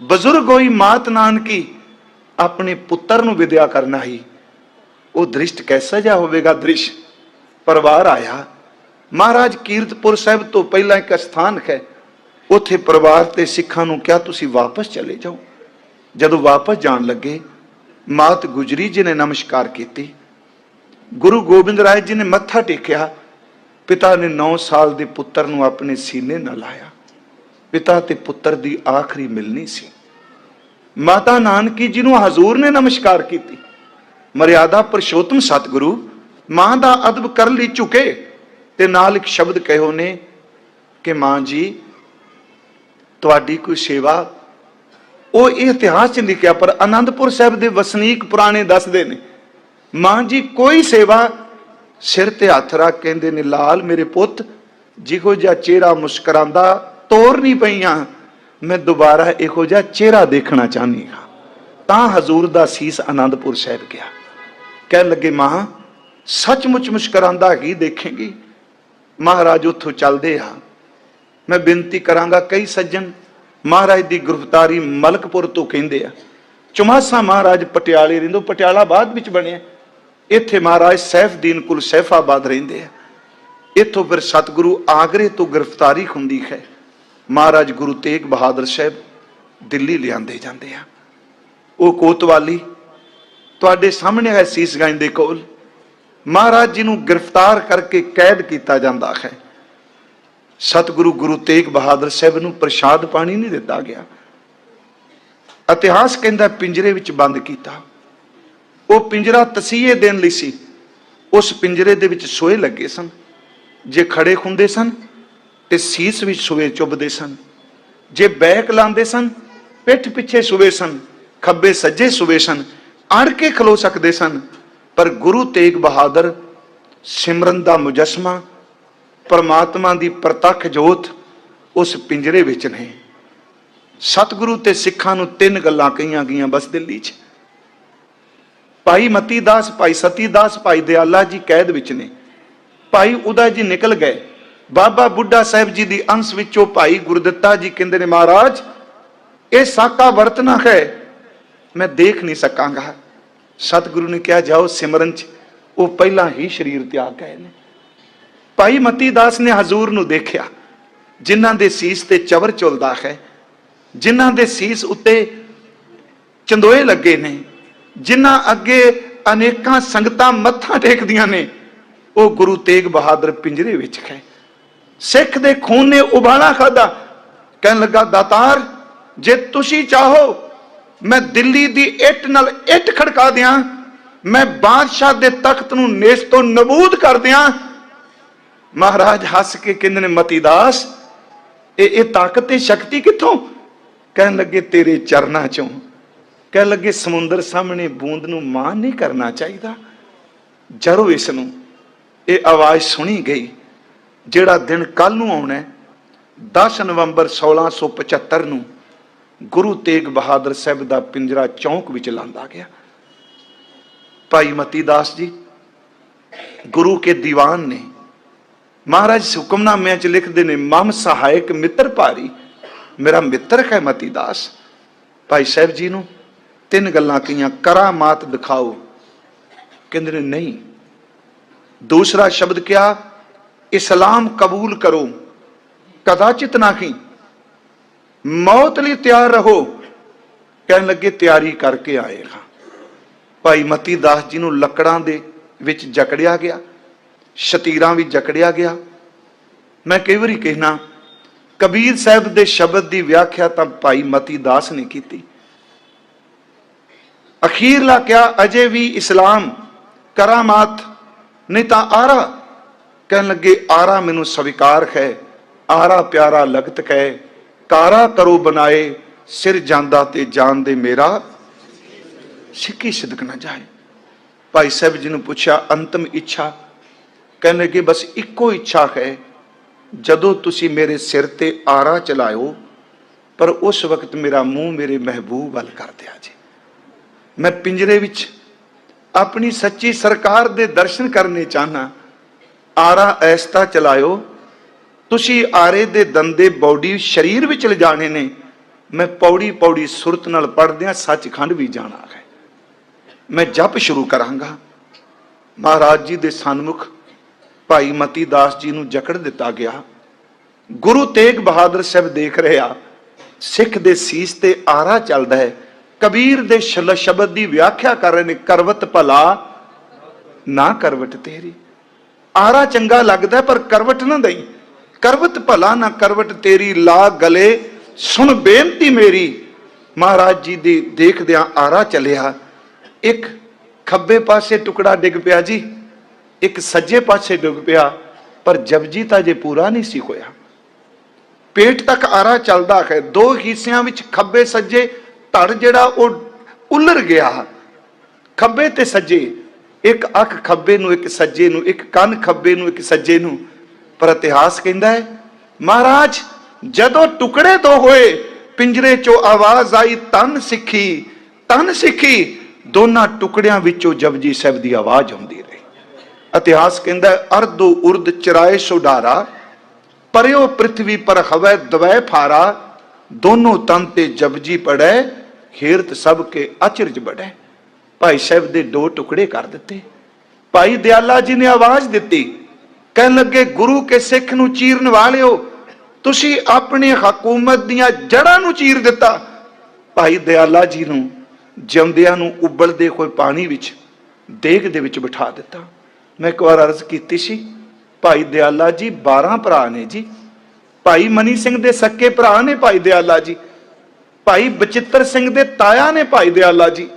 ਬਜ਼ੁਰਗ ਹੋਈ ਮਾਤ ਨਾਨਕੀ, ਆਪਣੇ ਪੁੱਤਰ ਨੂੰ ਵਿਦਿਆ ਕਰਨਾ ਹੈ ਉਹ ਦ੍ਰਿਸ਼ਟ ਕੈਸਾ ਜਾ ਹੋਵੇਗਾ ਦ੍ਰਿਸ਼? ਪਰਿਵਾਰ ਆਇਆ। ਮਹਾਰਾਜ ਕੀਰਤਪੁਰ ਸਾਹਿਬ ਤੋਂ ਪਹਿਲਾਂ ਇੱਕ ਸਥਾਨ ਹੈ। ਉੱਥੇ ਪਰਿਵਾਰ ਤੇ ਸਿੱਖਾਂ ਨੂੰ ਕਿਹਾ, ਤੁਸੀਂ ਵਾਪਸ ਚਲੇ ਜਾਓ। ਜਦੋਂ ਵਾਪਸ ਜਾਣ ਲੱਗੇ, ਮਾਤ ਗੁਜਰੀ ਜੀ ਨੇ ਨਮਸਕਾਰ ਕੀਤੀ। ਗੁਰੂ ਗੋਬਿੰਦ ਰਾਏ ਜੀ ਨੇ ਮੱਥਾ ਟੇਕਿਆ। ਪਿਤਾ ਨੇ 9 ਸਾਲ ਦੇ ਪੁੱਤਰ ਨੂੰ ਆਪਣੇ ਸੀਨੇ ਨਾਲ ਲਾਇਆ। ਪਿਤਾ ਤੇ ਪੁੱਤਰ ਦੀ ਆਖਰੀ ਮਿਲਣੀ ਸੀ। ਮਾਤਾ ਨਾਨਕੀ ਜੀ ਨੂੰ ਹਜ਼ੂਰ ਨੇ ਨਮਸਕਾਰ ਕੀਤੀ। ਮਰਿਆਦਾ ਪਰਸ਼ੋਤਮ ਸਤਿਗੁਰੂ, ਮਾਂ ਦਾ ਅਦਬ ਕਰਨ ਲਈ ਝੁਕੇ, ਤੇ ਨਾਲ ਇੱਕ ਸ਼ਬਦ ਕਹਿਓ ਨੇ ਕਿ ਮਾਂ ਜੀ, ਤੁਹਾਡੀ ਕੋਈ ਸੇਵਾ, ਉਹ ਇਹ ਇਤਿਹਾਸ ਚ ਲਿਖਿਆ, ਪਰ ਆਨੰਦਪੁਰ ਸਾਹਿਬ ਦੇ ਵਸਨੀਕ ਪੁਰਾਣੇ ਦੱਸਦੇ ਨੇ, ਮਾਂ ਜੀ ਕੋਈ ਸੇਵਾ ਸਿਰ ਤੇ ਹੱਥ ਰੱਖ ਕਹਿੰਦੇ ਨੇ, ਲਾਲ ਮੇਰੇ ਪੁੱਤ, ਜਿਹੋ ਜਿਹਾ ਚਿਹਰਾ ਮੁਸਕਰਾਉਂਦਾ, ਤੋਰ ਨਹੀਂ ਪਈਆਂ, ਮੈਂ ਦੁਬਾਰਾ ਇਹੋ ਜਿਹਾ ਚਿਹਰਾ ਦੇਖਣਾ ਚਾਹਨੀ ਹਾਂ। ਤਾਂ ਹਜ਼ੂਰ ਦਾ ਸੀਸ ਆਨੰਦਪੁਰ ਸਾਹਿਬ ਗਿਆ। ਕਹਿਣ ਲੱਗੇ, ਮਾਂ, ਸੱਚਮੁੱਚ ਮੁਸਕਰਾਉਂਦਾ ਹੀ ਦੇਖੇਂਗੀ? ਮਹਾਰਾਜ ਉੱਥੋਂ ਚੱਲਦੇ ਆ। ਮੈਂ ਬੇਨਤੀ ਕਰਾਂਗਾ, ਕਈ ਸੱਜਣ ਮਹਾਰਾਜ ਦੀ ਗ੍ਰਿਫਤਾਰੀ ਮਲਕਪੁਰ ਤੋਂ ਕਹਿੰਦੇ ਆ, ਚੁਮਾਸਾ ਮਹਾਰਾਜ ਪਟਿਆਲੇ ਰਹਿੰਦੇ ਪਟਿਆਲਾ ਬਾਅਦ ਵਿੱਚ ਬਣਿਆ ਇੱਥੇ ਮਹਾਰਾਜ ਸੈਫਦੀਨ ਕੁਲ ਸੈਫਾਬਾਦ ਰਹਿੰਦੇ ਆ। ਇੱਥੋਂ ਫਿਰ ਸਤਿਗੁਰੂ ਆਗਰੇ ਤੋਂ ਗ੍ਰਿਫਤਾਰੀ ਹੁੰਦੀ ਹੈ। ਮਹਾਰਾਜ ਗੁਰੂ ਤੇਗ ਬਹਾਦਰ ਸਾਹਿਬ ਦਿੱਲੀ ਲਿਆਂਦੇ ਜਾਂਦੇ ਆ। ਉਹ ਕੋਤਵਾਲੀ ਤੁਹਾਡੇ ਸਾਹਮਣੇ ਹੈ ਸੀਸਗੰਜ ਦੇ ਕੋਲ, ਮਹਾਰਾਜ ਜੀ ਨੂੰ ਗ੍ਰਿਫਤਾਰ ਕਰਕੇ ਕੈਦ ਕੀਤਾ ਜਾਂਦਾ ਹੈ। ਸਤਿਗੁਰੂ ਗੁਰੂ ਤੇਗ ਬਹਾਦਰ ਸਾਹਿਬ ਨੂੰ ਪ੍ਰਸ਼ਾਦ ਪਾਣੀ ਨਹੀਂ ਦਿੱਤਾ ਗਿਆ। ਇਤਿਹਾਸ ਕਹਿੰਦਾ ਪਿੰਜਰੇ ਵਿੱਚ ਬੰਦ ਕੀਤਾ। ਉਹ ਪਿੰਜਰਾ ਤਸੀਹੇ ਦੇਣ ਲਈ ਸੀ। ਉਸ ਪਿੰਜਰੇ ਦੇ ਵਿੱਚ ਸੋਏ ਲੱਗੇ ਸਨ। ਜੇ ਖੜੇ ਹੁੰਦੇ ਸਨ ਤੇ ਸੀਸ ਵਿੱਚ ਸੋਏ ਚੁੱਭਦੇ ਸਨ। ਜੇ ਬੈਕ ਲਾਉਂਦੇ ਸਨ, ਪਿੱਠ ਪਿੱਛੇ ਸੋਏ ਸਨ, ਖੱਬੇ ਸੱਜੇ ਸੋਏ ਸਨ ਅੜ ਕੇ ਖਲੋ ਸਕਦੇ ਸਨ, ਪਰ ਗੁਰੂ ਤੇਗ ਬਹਾਦਰ ਸਿਮਰਨ ਦਾ ਮੁਜਸਮਾ, ਪਰਮਾਤਮਾ ਦੀ ਪ੍ਰਤੱਖ ਜੋਤ ਉਸ ਪਿੰਜਰੇ ਵਿੱਚ ਨੇ ਸਤਿਗੁਰੂ ਤੇ ਸਿੱਖਾਂ ਨੂੰ ਤਿੰਨ ਗੱਲਾਂ ਕਹੀਆਂ ਗਈਆਂ ਬਸ ਦਿੱਲੀ 'ਚ। ਭਾਈ ਮਤੀ ਦਾਸ ਭਾਈ ਸਤੀ ਦਾਸ ਭਾਈ ਦਿਆਲਾ ਜੀ ਕੈਦ ਵਿੱਚ ਨੇ। ਭਾਈ ਉਦਾ ਜੀ ਨਿਕਲ ਗਏ। ਬਾਬਾ ਬੁੱਢਾ ਸਾਹਿਬ ਜੀ ਦੀ ਅੰਸ਼ ਵਿੱਚੋਂ ਭਾਈ ਗੁਰਦਿੱਤਾ ਜੀ ਕਹਿੰਦੇ ਨੇ, ਮਹਾਰਾਜ, ਇਹ ਸਾਕਾ ਵਰਤਨਾ ਹੈ ਮੈਂ ਦੇਖ ਨਹੀਂ ਸਕਾਂਗਾ। ਸਤਿਗੁਰੂ ਨੇ ਕਿਹਾ, ਜਾਓ ਸਿਮਰਨ 'ਚ। ਉਹ ਪਹਿਲਾਂ ਹੀ ਸਰੀਰ ਤਿਆਗ ਗਏ ਨੇ। ਭਾਈ ਮਤੀ ਦਾਸ ਨੇ ਹਜ਼ੂਰ ਨੂੰ ਦੇਖਿਆ, ਜਿਨ੍ਹਾਂ ਦੇ ਸੀਸ ਤੇ ਚਵਰ ਚੁਲਦਾ ਹੈ, ਜਿਨ੍ਹਾਂ ਦੇ ਸੀਸ ਉੱਤੇ ਚੰਦੋਏ ਲੱਗੇ ਨੇ, ਜਿਨ੍ਹਾਂ ਅੱਗੇ ਅਨੇਕਾਂ ਸੰਗਤਾਂ ਮੱਥਾ ਟੇਕਦੀਆਂ ਨੇ, ਉਹ ਗੁਰੂ ਤੇਗ ਬਹਾਦਰ ਪਿੰਜਰੇ ਵਿੱਚ ਹੈ। ਸਿੱਖ ਦੇ ਖੂਨ ਨੇ ਉਬਾਲਾ ਖਾਦਾ ਕਹਿਣ ਲੱਗਾ, ਦਾਤਾਰ, ਜੇ ਤੁਸੀਂ ਚਾਹੋ ਮੈਂ ਦਿੱਲੀ ਦੀ ਇੱਟ ਨਾਲ ਇੱਟ ਖੜਕਾ ਦਿਆਂ ਮੈਂ ਬਾਦਸ਼ਾਹ ਦੇ ਤਖਤ ਨੂੰ ਨੇਸ ਤੋਂ ਨਬੂਦ ਕਰ ਦਿਆਂ। ਮਹਾਰਾਜ ਹੱਸ ਕੇ ਕਹਿੰਦੇ ਨੇ ਮਤੀ ਦਾਸ ਇਹ ਇਹ ਤਾਕਤ ਤੇ ਸ਼ਕਤੀ ਕਿੱਥੋਂ? ਕਹਿਣ ਲੱਗੇ ਤੇਰੇ ਚਰਨਾਂ ਚੋਂ। ਕਹਿਣ ਲੱਗੇ ਸਮੁੰਦਰ ਸਾਹਮਣੇ ਬੂੰਦ ਨੂੰ ਮਾਨ ਨਹੀਂ ਕਰਨਾ ਚਾਹੀਦਾ। ਜਰੋ ਇਸ ਨੂੰ ਇਹ ਆਵਾਜ਼ ਸੁਣੀ ਗਈ ਜਿਹੜਾ ਦਿਨ ਕੱਲ ਨੂੰ ਆਉਣਾ ਹੈ, 10 ਨਵੰਬਰ 1675 ਨੂੰ। ਗੁਰੂ ਤੇਗ ਬਹਾਦਰ ਸਾਹਿਬ ਦਾ ਪਿੰਜਰਾ ਚੌਂਕ ਵਿੱਚ ਲਾਂਦਾ ਗਿਆ। ਭਾਈ ਮਤੀ ਦਾਸ ਜੀ, ਗੁਰੂ ਕੇ ਦੀਵਾਨ ਨੇ ਮਹਾਰਾਜ ਹੁਕਮਨਾਮਿਆਂ 'ਚ ਲਿਖਦੇ ਨੇ, ਮਮ ਸਹਾਇਕ ਮਿੱਤਰ ਭਾਰੀ, ਮੇਰਾ ਮਿੱਤਰ ਹੈ ਮਤੀ ਦਾਸ। ਭਾਈ ਸਾਹਿਬ ਜੀ ਨੂੰ ਤਿੰਨ ਗੱਲਾਂ ਕਹੀਆਂ ਕਰਾਮਾਤ ਦਿਖਾਓ। ਕਹਿੰਦੇ ਨੇ, ਨਹੀਂ। ਦੂਸਰਾ ਸ਼ਬਦ ਕਿਹਾ, ਇਸਲਾਮ ਕਬੂਲ ਕਰੋ। ਕਦਾਚਿਤ ਨਾ ਨਾਹੀ ਮੌਤ ਲਈ ਤਿਆਰ ਰਹੋ। ਕਹਿਣ ਲੱਗੇ, ਤਿਆਰੀ ਕਰਕੇ ਆਏ ਹਾਂ। ਭਾਈ ਮਤੀ ਦਾਸ ਜੀ ਨੂੰ ਲੱਕੜਾਂ ਦੇ ਵਿੱਚ ਜਕੜਿਆ ਗਿਆ, ਸ਼ਤੀਰਾਂ ਵੀ ਜਕੜਿਆ ਗਿਆ। ਮੈਂ ਕਈ ਵਾਰੀ ਕਹਿਣਾ ਕਬੀਰ ਸਾਹਿਬ ਦੇ ਸ਼ਬਦ ਦੀ ਵਿਆਖਿਆ ਤਾਂ ਭਾਈ ਮਤੀ ਦਾਸ ਨੇ ਕੀਤੀ। ਅਖੀਰਲਾ ਕਿਹਾ ਅਜੇ ਵੀ ਇਸਲਾਮ ਕਰਾਮਾਤ ਨਹੀਂ ਤਾਂ ਆਰਾ। ਕਹਿਣ ਲੱਗੇ, ਆਰਾ ਮੈਨੂੰ ਸਵੀਕਾਰ ਹੈ, ਆਰਾ ਪਿਆਰਾ ਲਗਤ ਹੈ। ਕਾਰਾ ਕਰੋ ਬਣਾਏ, ਸਿਰ ਜਾਂਦਾ ਤੇ ਜਾਣ ਦੇ ਮੇਰਾ ਸਿੱਕੀ ਸਿਦਕ ਨਾ ਜਾਏ। ਭਾਈ ਸਾਹਿਬ ਜੀ ਨੂੰ ਪੁੱਛਿਆ, ਅੰਤਮ ਇੱਛਾ? ਕਹਿੰਦੇ ਲੱਗੇ ਬਸ ਇੱਕੋ ਇੱਛਾ ਹੈ, ਜਦੋਂ ਤੁਸੀਂ ਮੇਰੇ ਸਿਰ ਤੇ ਆਰਾ ਚਲਾਇਓ, ਪਰ ਉਸ ਵਕਤ ਮੇਰਾ ਮੂੰਹ ਮੇਰੇ ਮਹਿਬੂਬ ਵੱਲ ਕਰ ਦਿਆ ਜੀ। ਮੈਂ ਪਿੰਜਰੇ ਵਿੱਚ ਆਪਣੀ ਸੱਚੀ ਸਰਕਾਰ ਦੇ ਦਰਸ਼ਨ ਕਰਨੇ ਚਾਹਨਾ, ਆਰਾ ਐਸਤਾ ਚਲਾਇਓ ਤੁਸੀਂ ਆਰੇ ਦੇ ਦੰਦੇ ਬੌਡੀ ਸਰੀਰ ਵਿੱਚ ਲਿਜਾਣੇ ਨੇ, ਮੈਂ ਪੌੜੀ ਪੌੜੀ ਸੁਰਤ ਨਾਲ ਪੜਦਿਆਂ ਸੱਚਖੰਡ ਵੀ ਜਾਣਾ ਹੈ। ਮੈਂ ਜਪ ਸ਼ੁਰੂ ਕਰਾਂਗਾ। ਮਹਾਰਾਜ ਜੀ ਦੇ ਸਨਮੁਖ ਭਾਈ ਮਤੀ ਦਾਸ ਜੀ ਨੂੰ ਜਕੜ ਦਿੱਤਾ ਗਿਆ। ਗੁਰੂ ਤੇਗ ਬਹਾਦਰ ਸਾਹਿਬ ਦੇਖ ਰਿਹਾ, ਸਿੱਖ ਦੇ ਸੀਸ ਤੇ ਆਰਾ ਚੱਲਦਾ ਹੈ। ਕਬੀਰ ਦੇ ਸ਼ਲ ਸ਼ਬਦ ਦੀ ਵਿਆਖਿਆ ਕਰ ਰਹੇ ਨੇ, ਕਰਵਤ ਭਲਾ, ਨਾ ਕਰਵਟ ਤੇਰੀ। ਆਰਾ ਚੰਗਾ ਲੱਗਦਾ ਪਰ ਕਰਵਟ ਨਾ ਦਈ। ਕਰਵਤ ਭਲਾ ਨਾ ਕਰਵਟ ਤੇਰੀ ਲਾ ਗਲੇ। ਸੁਣ ਬੇਨਤੀ ਮੇਰੀ, ਮਹਾਰਾਜ ਜੀ ਦੀ ਦੇਖਦਿਆਂ ਆਰਾ ਚੱਲਿਆ। ਇੱਕ ਖੱਬੇ ਪਾਸੇ ਟੁਕੜਾ ਡਿੱਗ ਪਿਆ ਜੀ, ਇੱਕ ਸੱਜੇ ਪਾਸੇ ਡਿੱਗ ਪਿਆ, ਪਰ ਜਪਜੀ ਤਾਂ ਜੇ ਪੂਰਾ ਨਹੀਂ ਸੀ ਹੋਇਆ। ਪੇਟ ਤੱਕ ਆਰਾ ਚੱਲਦਾ ਹੈ, ਦੋ ਹਿੱਸਿਆਂ ਵਿੱਚ ਖੱਬੇ ਸੱਜੇ ਧੜ ਜਿਹੜਾ ਉਹ ਉਲਰ ਗਿਆ। ਖੱਬੇ ਤੇ ਸੱਜੇ, ਇੱਕ ਅੱਖ ਖੱਬੇ ਨੂੰ, ਇੱਕ ਸੱਜੇ ਨੂੰ, ਇੱਕ ਕੰਨ ਖੱਬੇ ਨੂੰ, ਇੱਕ ਸੱਜੇ ਨੂੰ। ਪਰ ਇਤਿਹਾਸ ਕਹਿੰਦਾ ਹੈ ਮਹਾਰਾਜ ਜਦੋਂ ਟੁਕੜੇ ਦੋ ਹੋਏ ਪਿੰਜਰੇ ਚੋਂ ਆਵਾਜ਼ ਆਈ ਤਨ ਸਿੱਖੀ ਤਨ ਸਿੱਖੀ ਦੋਨਾਂ ਟੁਕੜਿਆਂ ਵਿੱਚੋਂ ਜਪਜੀ ਸਾਹਿਬ ਦੀ ਆਵਾਜ਼ ਆਉਂਦੀ ਰਹੀ। ਇਤਿਹਾਸ ਕਹਿੰਦਾ ਹੈ, ਉਰਦ ਚਰਾਏ ਸੁਡਾਰਾ ਪਰਿਓ ਪ੍ਰithvi ਪਰ ਹਵੈ ਦਵੈ ਫਾਰਾ ਦੋਨੋਂ ਤਨ ਤੇ ਜਪਜੀ ਪੜੈ ਖੇਰਤ ਸਭ ਕੇ ਅਚਰਜ ਬੜੈ ਭਾਈ ਸਾਹਿਬ ਦੇ ਦੋ ਟੁਕੜੇ ਕਰ ਦਿੱਤੇ। ਭਾਈ ਦਿਆਲਾ ਜੀ ਨੇ ਆਵਾਜ਼ ਦਿੱਤੀ ਕਹਿਣ ਲੱਗੇ, ਗੁਰੂ ਕੇ ਸਿੱਖ ਨੂੰ ਚੀਰਨ ਵਾਲਿਓ, ਤੁਸੀਂ ਆਪਣੀ ਹਕੂਮਤ ਦੀਆਂ ਜੜ੍ਹਾਂ ਨੂੰ ਚੀਰ ਦਿੱਤਾ। ਭਾਈ ਦਿਆਲਾ ਜੀ ਨੂੰ ਜਿਉਂਦਿਆਂ ਨੂੰ ਉਬਲਦੇ ਹੋਏ ਪਾਣੀ ਵਿੱਚ, ਦੇਗ ਦੇ ਵਿੱਚ ਬਿਠਾ ਦਿੱਤਾ। ਮੈਂ ਇੱਕ ਵਾਰ ਅਰਜ਼ ਕੀਤੀ ਸੀ, ਭਾਈ ਦਿਆਲਾ ਜੀ 12 ਭਰਾ ਨੇ ਜੀ। ਭਾਈ ਮਨੀ ਸਿੰਘ ਦੇ ਸੱਕੇ ਭਰਾ ਨੇ ਭਾਈ ਦਿਆਲਾ ਜੀ। ਭਾਈ ਬਚਿੱਤਰ ਸਿੰਘ ਦੇ ਤਾਇਆ ਨੇ ਭਾਈ ਦਿਆਲਾ ਜੀ।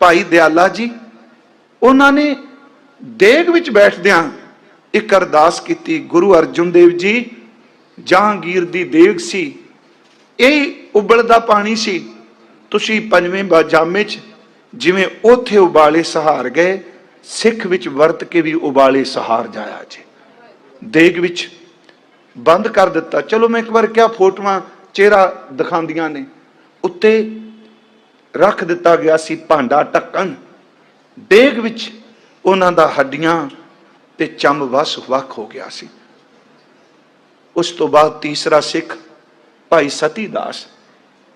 ਭਾਈ ਦਿਆਲਾ ਜੀ, ਉਹਨਾਂ ਨੇ ਦੇਗ ਵਿੱਚ ਬੈਠਦਿਆਂ ਇੱਕ ਅਰਦਾਸ ਕੀਤੀ, ਗੁਰੂ ਅਰਜਨ ਦੇਵ ਜੀ, ਜਹਾਂਗੀਰ ਦੀ ਦੇਗ ਸੀ। ਇਹ ਉਬਲਦਾ ਪਾਣੀ ਸੀ। ਤੁਸੀਂ ਪੰਜਵੇਂ ਬਾਜਾਮੇ 'ਚ ਜਿਵੇਂ ਉਥੇ ਉਬਾਲੇ ਸਹਾਰ ਗਏ, ਸਿੱਖ ਵਿੱਚ ਵਰਤ ਕੇ ਵੀ ਉਬਾਲੇ ਸਹਾਰ ਜਾਇਆ ਜੇ। ਦੇਗ ਵਿੱਚ ਬੰਦ ਕਰ ਦਿੱਤਾ। ਚਲੋ ਮੈਂ ਇੱਕ ਵਾਰ ਕਿਹਾ, ਫੋਟੋਆਂ ਚਿਹਰਾ ਦਿਖਾਉਂਦੀਆਂ ਨੇ। ਉੱਤੇ ਰੱਖ ਦਿੱਤਾ ਗਿਆ ਸੀ ਭਾਂਡਾ ਢੱਕਣ। ਦੇਗ ਵਿੱਚ ਉਹਨਾਂ ਦਾ ਹੱਡੀਆਂ ਤੇ ਚੰਮ ਵਸ ਵੱਖ ਹੋ ਗਿਆ ਸੀ। ਉਸ ਤੋਂ ਬਾਅਦ ਤੀਸਰਾ ਸਿੱਖ ਭਾਈ ਸਤੀ ਦਾਸ।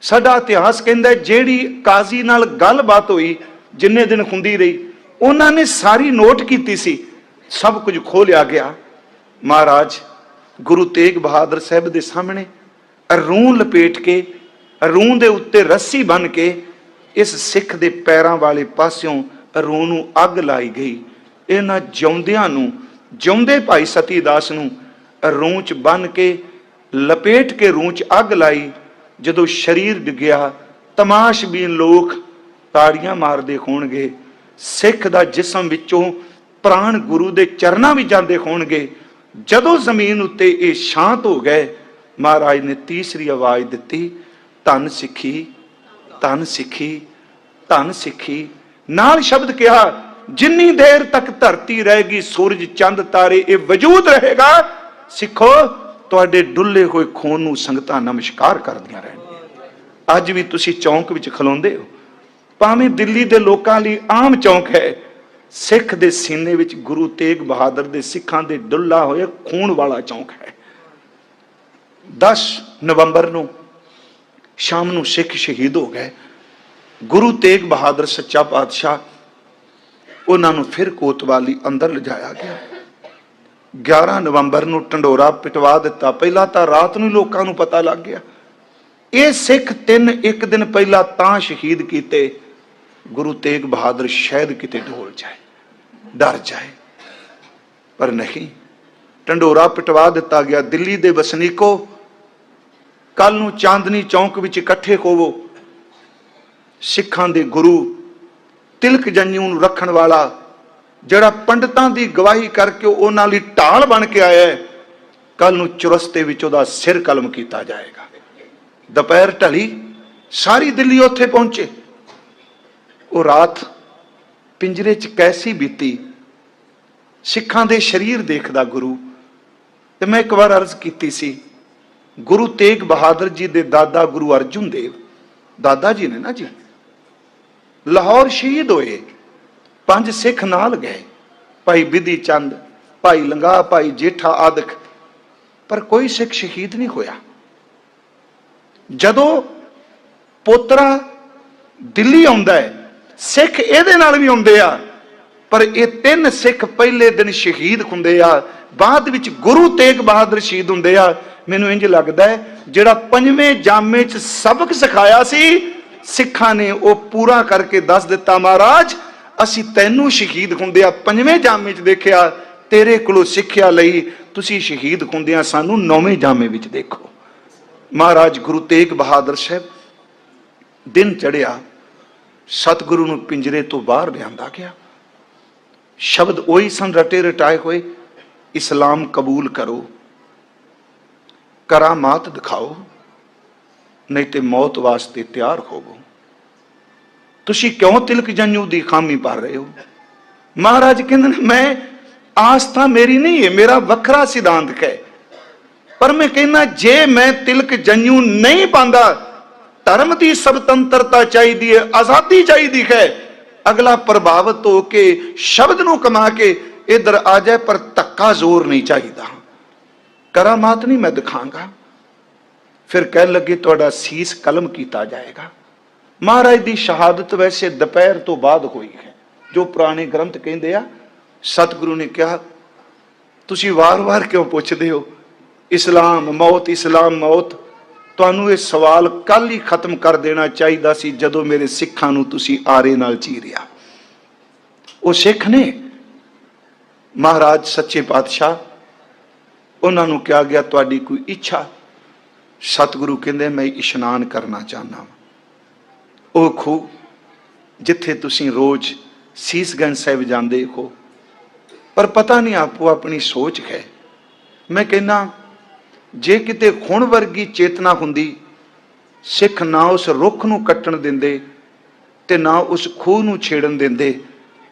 ਸਾਡਾ ਇਤਿਹਾਸ ਕਹਿੰਦਾ ਜਿਹੜੀ ਕਾਜ਼ੀ ਨਾਲ ਗੱਲਬਾਤ ਹੋਈ, ਜਿੰਨੇ ਦਿਨ ਹੁੰਦੀ ਰਹੀ, ਉਹਨਾਂ ਨੇ ਸਾਰੀ ਨੋਟ ਕੀਤੀ ਸੀ। ਸਭ ਕੁਝ ਖੋਲਿਆ ਗਿਆ। ਮਹਾਰਾਜ ਗੁਰੂ ਤੇਗ ਬਹਾਦਰ ਸਾਹਿਬ ਦੇ ਸਾਹਮਣੇ ਰੂੰ ਲਪੇਟ ਕੇ ਰੂੰ ਦੇ ਉੱਤੇ ਰੱਸੀ ਬੰਨ ਕੇ, ਇਸ ਸਿੱਖ ਦੇ ਪੈਰਾਂ ਵਾਲੇ ਪਾਸਿਓਂ ਰੂੰ ਨੂੰ ਅੱਗ ਲਾਈ ਗਈ। ਇਹਨਾਂ ਜਿਉਂਦਿਆਂ ਨੂੰ, ਜਿਉਂਦੇ ਭਾਈ ਸਤੀ ਦਾਸ ਨੂੰ ਰੂੰ ਬੰਨ ਕੇ, ਲਪੇਟ ਕੇ ਰੂੰ ਅੱਗ ਲਾਈ। ਜਦੋਂ ਸਰੀਰ ਡਿੱਗਿਆ ਤਮਾਸ਼ਬੀਨ ਲੋਕ ਤਾੜੀਆਂ ਮਾਰਦੇ ਹੋਣਗੇ। ਸਿੱਖ ਦਾ ਜਿਸਮ ਵਿੱਚੋਂ ਪ੍ਰਾਣ ਗੁਰੂ ਦੇ ਚਰਨਾਂ ਵੀ ਜਾਂਦੇ ਹੋਣਗੇ। ਜਦੋਂ ਜ਼ਮੀਨ ਉੱਤੇ ਇਹ ਸ਼ਾਂਤ ਹੋ ਗਏ, ਮਹਾਰਾਜ ਨੇ ਤੀਸਰੀ ਆਵਾਜ਼ ਦਿੱਤੀ, ਧੰਨ ਸਿੱਖੀ, ਧਨ ਸਿੱਖੀ ਧਨ ਸਿੱਖੀ। ਨਾਲ ਸ਼ਬਦ ਕਿਹਾ ਜਿੰਨੀ ਦੇਰ ਤੱਕ ਧਰਤੀ ਰਹੇਗੀ, ਸੂਰਜ, ਚੰਦ, ਤਾਰੇ, ਇਹ ਵਜੂਦ ਰਹੇਗਾ, ਸਿੱਖੋ, ਤੁਹਾਡੇ ਡੁੱਲੇ ਹੋਏ ਖੂਨ ਨੂੰ ਸੰਗਤਾਂ ਨਮਸਕਾਰ ਕਰਦੀਆਂ ਰਹਿਣਗੀਆਂ। ਅੱਜ ਵੀ ਤੁਸੀਂ ਚੌਂਕ ਵਿੱਚ ਖਲੋਂਦੇ ਹੋ। ਭਾਵੇਂ ਦਿੱਲੀ ਦੇ ਲੋਕਾਂ ਲਈ ਆਮ ਚੌਂਕ ਹੈ, ਸਿੱਖ ਦੇ ਸੀਨੇ ਵਿੱਚ ਗੁਰੂ ਤੇਗ ਬਹਾਦਰ ਦੇ ਸਿੱਖਾਂ ਦੇ ਡੁੱਲਾ ਹੋਇਆ ਖੂਨ ਵਾਲਾ ਚੌਂਕ ਹੈ। 10 ਨਵੰਬਰ ਨੂੰ ਸ਼ਾਮ ਨੂੰ ਸਿੱਖ ਸ਼ਹੀਦ ਹੋ ਗਏ। ਗੁਰੂ ਤੇਗ ਬਹਾਦਰ ਸੱਚਾ ਪਾਤਸ਼ਾਹ ਉਹਨਾਂ ਨੂੰ ਫਿਰ ਕੋਤਵਾਲੀ ਅੰਦਰ ਲਿਜਾਇਆ ਗਿਆ। 11 ਨਵੰਬਰ ਨੂੰ ਟੰਡੋਰਾ ਪਿਟਵਾ ਦਿੱਤਾ। ਪਹਿਲਾਂ ਤਾਂ ਰਾਤ ਨੂੰ ਲੋਕਾਂ ਨੂੰ ਪਤਾ ਲੱਗ ਗਿਆ। ਇਹ ਸਿੱਖ ਤਿੰਨ ਇੱਕ ਦਿਨ ਪਹਿਲਾਂ ਤਾਂ ਸ਼ਹੀਦ ਕੀਤੇ। ਗੁਰੂ ਤੇਗ ਬਹਾਦਰ ਸ਼ਾਇਦ ਕਿਤੇ ਢੋਲ ਜਾਏ, ਡਰ ਜਾਏ। ਪਰ ਨਹੀਂ, ਟੰਡੋਰਾ ਪਿਟਵਾ ਦਿੱਤਾ ਗਿਆ। ਦਿੱਲੀ ਦੇ ਵਸਨੀਕੋ ਕੱਲ ਨੂੰ ਚਾਂਦਨੀ ਚੌਂਕ ਵਿੱਚ ਇਕੱਠੇ ਹੋਵੋ। ਸਿੱਖਾਂ ਦੇ ਗੁਰੂ ਤਿਲਕ ਜੰਜੂ ਨੂੰ ਰੱਖਣ ਵਾਲਾ, ਜਿਹੜਾ ਪੰਡਤਾਂ ਦੀ ਗਵਾਹੀ ਕਰਕੇ ਉਹਨਾਂ ਲਈ ਢਾਲ ਬਣ ਕੇ ਆਇਆ ਹੈ ਕੱਲ ਨੂੰ ਚੁਰਸਤੇ ਵਿੱਚ ਉਹਦਾ ਸਿਰ ਕਲਮ ਕੀਤਾ ਜਾਏਗਾ। ਦੁਪਹਿਰ ਢਲੀ, ਸਾਰੀ ਦਿੱਲੀ ਉੱਥੇ ਪਹੁੰਚੇ। ਉਹ ਰਾਤ ਪਿੰਜਰੇ 'ਚ ਕੈਸੀ ਬੀਤੀ, ਸਿੱਖਾਂ ਦੇ ਸਰੀਰ ਦੇਖਦਾ ਗੁਰੂ। ਤੇ ਮੈਂ ਇੱਕ ਵਾਰ ਅਰਜ਼ ਕੀਤੀ ਸੀ, ਗੁਰੂ ਤੇਗ ਬਹਾਦਰ ਜੀ ਦੇ ਦਾਦਾ ਗੁਰੂ ਅਰਜੁਨ ਦੇਵ। ਦਾਦਾ ਜੀ ਨੇ ਨਾ ਜੀ? ਲਾਹੌਰ ਸ਼ਹੀਦ ਹੋਏ। ਪੰਜ ਸਿੱਖ ਨਾਲ ਗਏ। ਭਾਈ ਬਿਧੀ ਚੰਦ, ਭਾਈ ਲੰਗਾ, ਭਾਈ ਜੇਠਾ ਆਦਿਕ। ਪਰ ਕੋਈ ਸਿੱਖ ਸ਼ਹੀਦ ਨਹੀਂ ਹੋਇਆ। ਜਦੋਂ ਪੋਤਰਾ ਦਿੱਲੀ ਆਉਂਦਾ ਹੈ, ਸਿੱਖ ਇਹਦੇ ਨਾਲ ਵੀ ਆਉਂਦੇ ਆ। ਪਰ ਇਹ ਤਿੰਨ ਸਿੱਖ ਪਹਿਲੇ ਦਿਨ ਸ਼ਹੀਦ ਹੁੰਦੇ ਆ। ਬਾਅਦ ਵਿੱਚ ਗੁਰੂ ਤੇਗ ਬਹਾਦਰ ਸ਼ਹੀਦ ਹੁੰਦੇ ਆ। ਮੈਨੂੰ ਇੰਜ ਲੱਗਦਾ ਹੈ, ਜਿਹੜਾ ਪੰਜਵੇਂ ਜਾਮੇ 'ਚ ਸਬਕ ਸਿਖਾਇਆ ਸੀ ਸਿੱਖਾਂ ਨੇ ਉਹ ਪੂਰਾ ਕਰਕੇ ਦੱਸ ਦਿੱਤਾ, ਮਹਾਰਾਜ, ਅਸੀਂ ਤੈਨੂੰ ਸ਼ਹੀਦ ਹੁੰਦਿਆਂ ਪੰਜਵੇਂ ਜਾਮੇ 'ਚ ਦੇਖਿਆ, ਤੇਰੇ ਕੋਲੋਂ ਸਿੱਖਿਆ ਲਈ ਤੁਸੀਂ ਸ਼ਹੀਦ ਹੁੰਦਿਆਂ ਸਾਨੂੰ ਨੌਵੇਂ ਜਾਮੇ ਵਿੱਚ ਦੇਖੋ। ਮਹਾਰਾਜ, ਗੁਰੂ ਤੇਗ ਬਹਾਦਰ ਸਾਹਿਬ ਦਿਨ ਚੜਿਆ ਸਤਿਗੁਰੂ ਨੂੰ ਪਿੰਜਰੇ ਤੋਂ ਬਾਹਰ ਲਿਆਂਦਾ ਗਿਆ। ਸ਼ਬਦ ਉਹੀ ਸਨ, ਰਟੇ ਰਟਾਏ ਹੋਏ, ਇਸਲਾਮ ਕਬੂਲ ਕਰੋ, ਕਰਾਮਾਤ ਦਿਖਾਓ। ਨਹੀਂ ਤੇ ਮੌਤ ਵਾਸਤੇ ਤਿਆਰ ਹੋਵੋ। ਤੁਸੀਂ ਕਿਉਂ ਤਿਲਕ ਜੰਜੂ ਦੀ ਖਾਮੀ ਭਰ ਰਹੇ ਹੋ? ਮਹਾਰਾਜ ਕਹਿੰਦੇ ਨੇ, ਮੈਂ ਆਸਥਾ ਮੇਰੀ ਨਹੀਂ ਹੈ, ਮੇਰਾ ਵੱਖਰਾ ਸਿਧਾਂਤ ਹੈ। ਪਰ ਮੈਂ ਕਹਿੰਦਾ, ਜੇ ਮੈਂ ਤਿਲਕ ਜੰਜੂ ਨਹੀਂ ਪਾਉਂਦਾ, ਧਰਮ ਦੀ ਸੁਤੰਤਰਤਾ ਚਾਹੀਦੀ ਹੈ, ਆਜ਼ਾਦੀ ਚਾਹੀਦੀ ਹੈ। ਅਗਲਾ ਪ੍ਰਭਾਵਿਤ ਹੋ ਕੇ, ਸ਼ਬਦ ਨੂੰ ਕਮਾ ਕੇ ਇਧਰ ਆ ਜਾਏ, ਪਰ ਧੱਕਾ ਜ਼ੋਰ ਨਹੀਂ ਚਾਹੀਦਾ। ਕਰਾਮਾਤ ਨਹੀਂ ਮੈਂ ਦਿਖਾਂਗਾ। ਫਿਰ ਕਹਿਣ ਲੱਗੇ, ਤੁਹਾਡਾ ਸੀਸ ਕਲਮ ਕੀਤਾ ਜਾਏਗਾ। ਮਹਾਰਾਜ ਦੀ ਸ਼ਹਾਦਤ ਵੈਸੇ ਦੁਪਹਿਰ ਤੋਂ ਬਾਅਦ ਹੋਈ ਹੈ। ਜੋ ਪੁਰਾਣੇ ਗ੍ਰੰਥ ਕਹਿੰਦੇ ਆ, ਸਤਿਗੁਰੂ ਨੇ ਕਿਹਾ, ਤੁਸੀਂ ਵਾਰ-ਵਾਰ ਕਿਉਂ ਪੁੱਛਦੇ ਹੋ? ਇਸਲਾਮ, ਮੌਤ ਇਸਲਾਮ, ਮੌਤ। ਤੁਹਾਨੂੰ ਇਹ ਸਵਾਲ ਕੱਲ ਹੀ ਖਤਮ ਕਰ ਦੇਣਾ ਚਾਹੀਦਾ ਸੀ ਜਦੋਂ ਮੇਰੇ ਸਿੱਖਾਂ ਨੂੰ ਤੁਸੀਂ ਆਰੇ ਨਾਲ ਚੀਰਿਆ। ਉਹ ਸਿੱਖ ਨੇ। ਮਹਾਰਾਜ, ਸੱਚੇ ਪਾਤਸ਼ਾਹ, ਉਹਨਾਂ ਨੂੰ ਕਿਹਾ ਗਿਆ, ਤੁਹਾਡੀ ਕੋਈ ਇੱਛਾ ਸਤਿਗੁਰੂ ਕਹਿੰਦੇ, ਮੈਂ ਇਸ਼ਨਾਨ ਕਰਨਾ ਚਾਹਨਾ ਉਹ ਖੂਹ ਜਿੱਥੇ ਤੁਸੀਂ ਰੋਜ਼ ਸੀਸਗੰਜ ਸਾਹਿਬ ਜਾਂਦੇ ਹੋ। ਪਰ ਪਤਾ ਨਹੀਂ ਆਪੋ ਆਪਣੀ ਸੋਚ ਹੈ। ਮੈਂ ਕਹਿੰਨਾ ਜੇ ਕਿਤੇ ਖੁਣ ਵਰਗੀ ਚੇਤਨਾ ਹੁੰਦੀ, ਸਿੱਖ ਨਾ ਉਸ ਰੁੱਖ ਨੂੰ ਕੱਟਣ ਦਿੰਦੇ ਤੇ ਨਾ ਉਸ ਖੂਹ ਨੂੰ ਛੇੜਨ ਦਿੰਦੇ,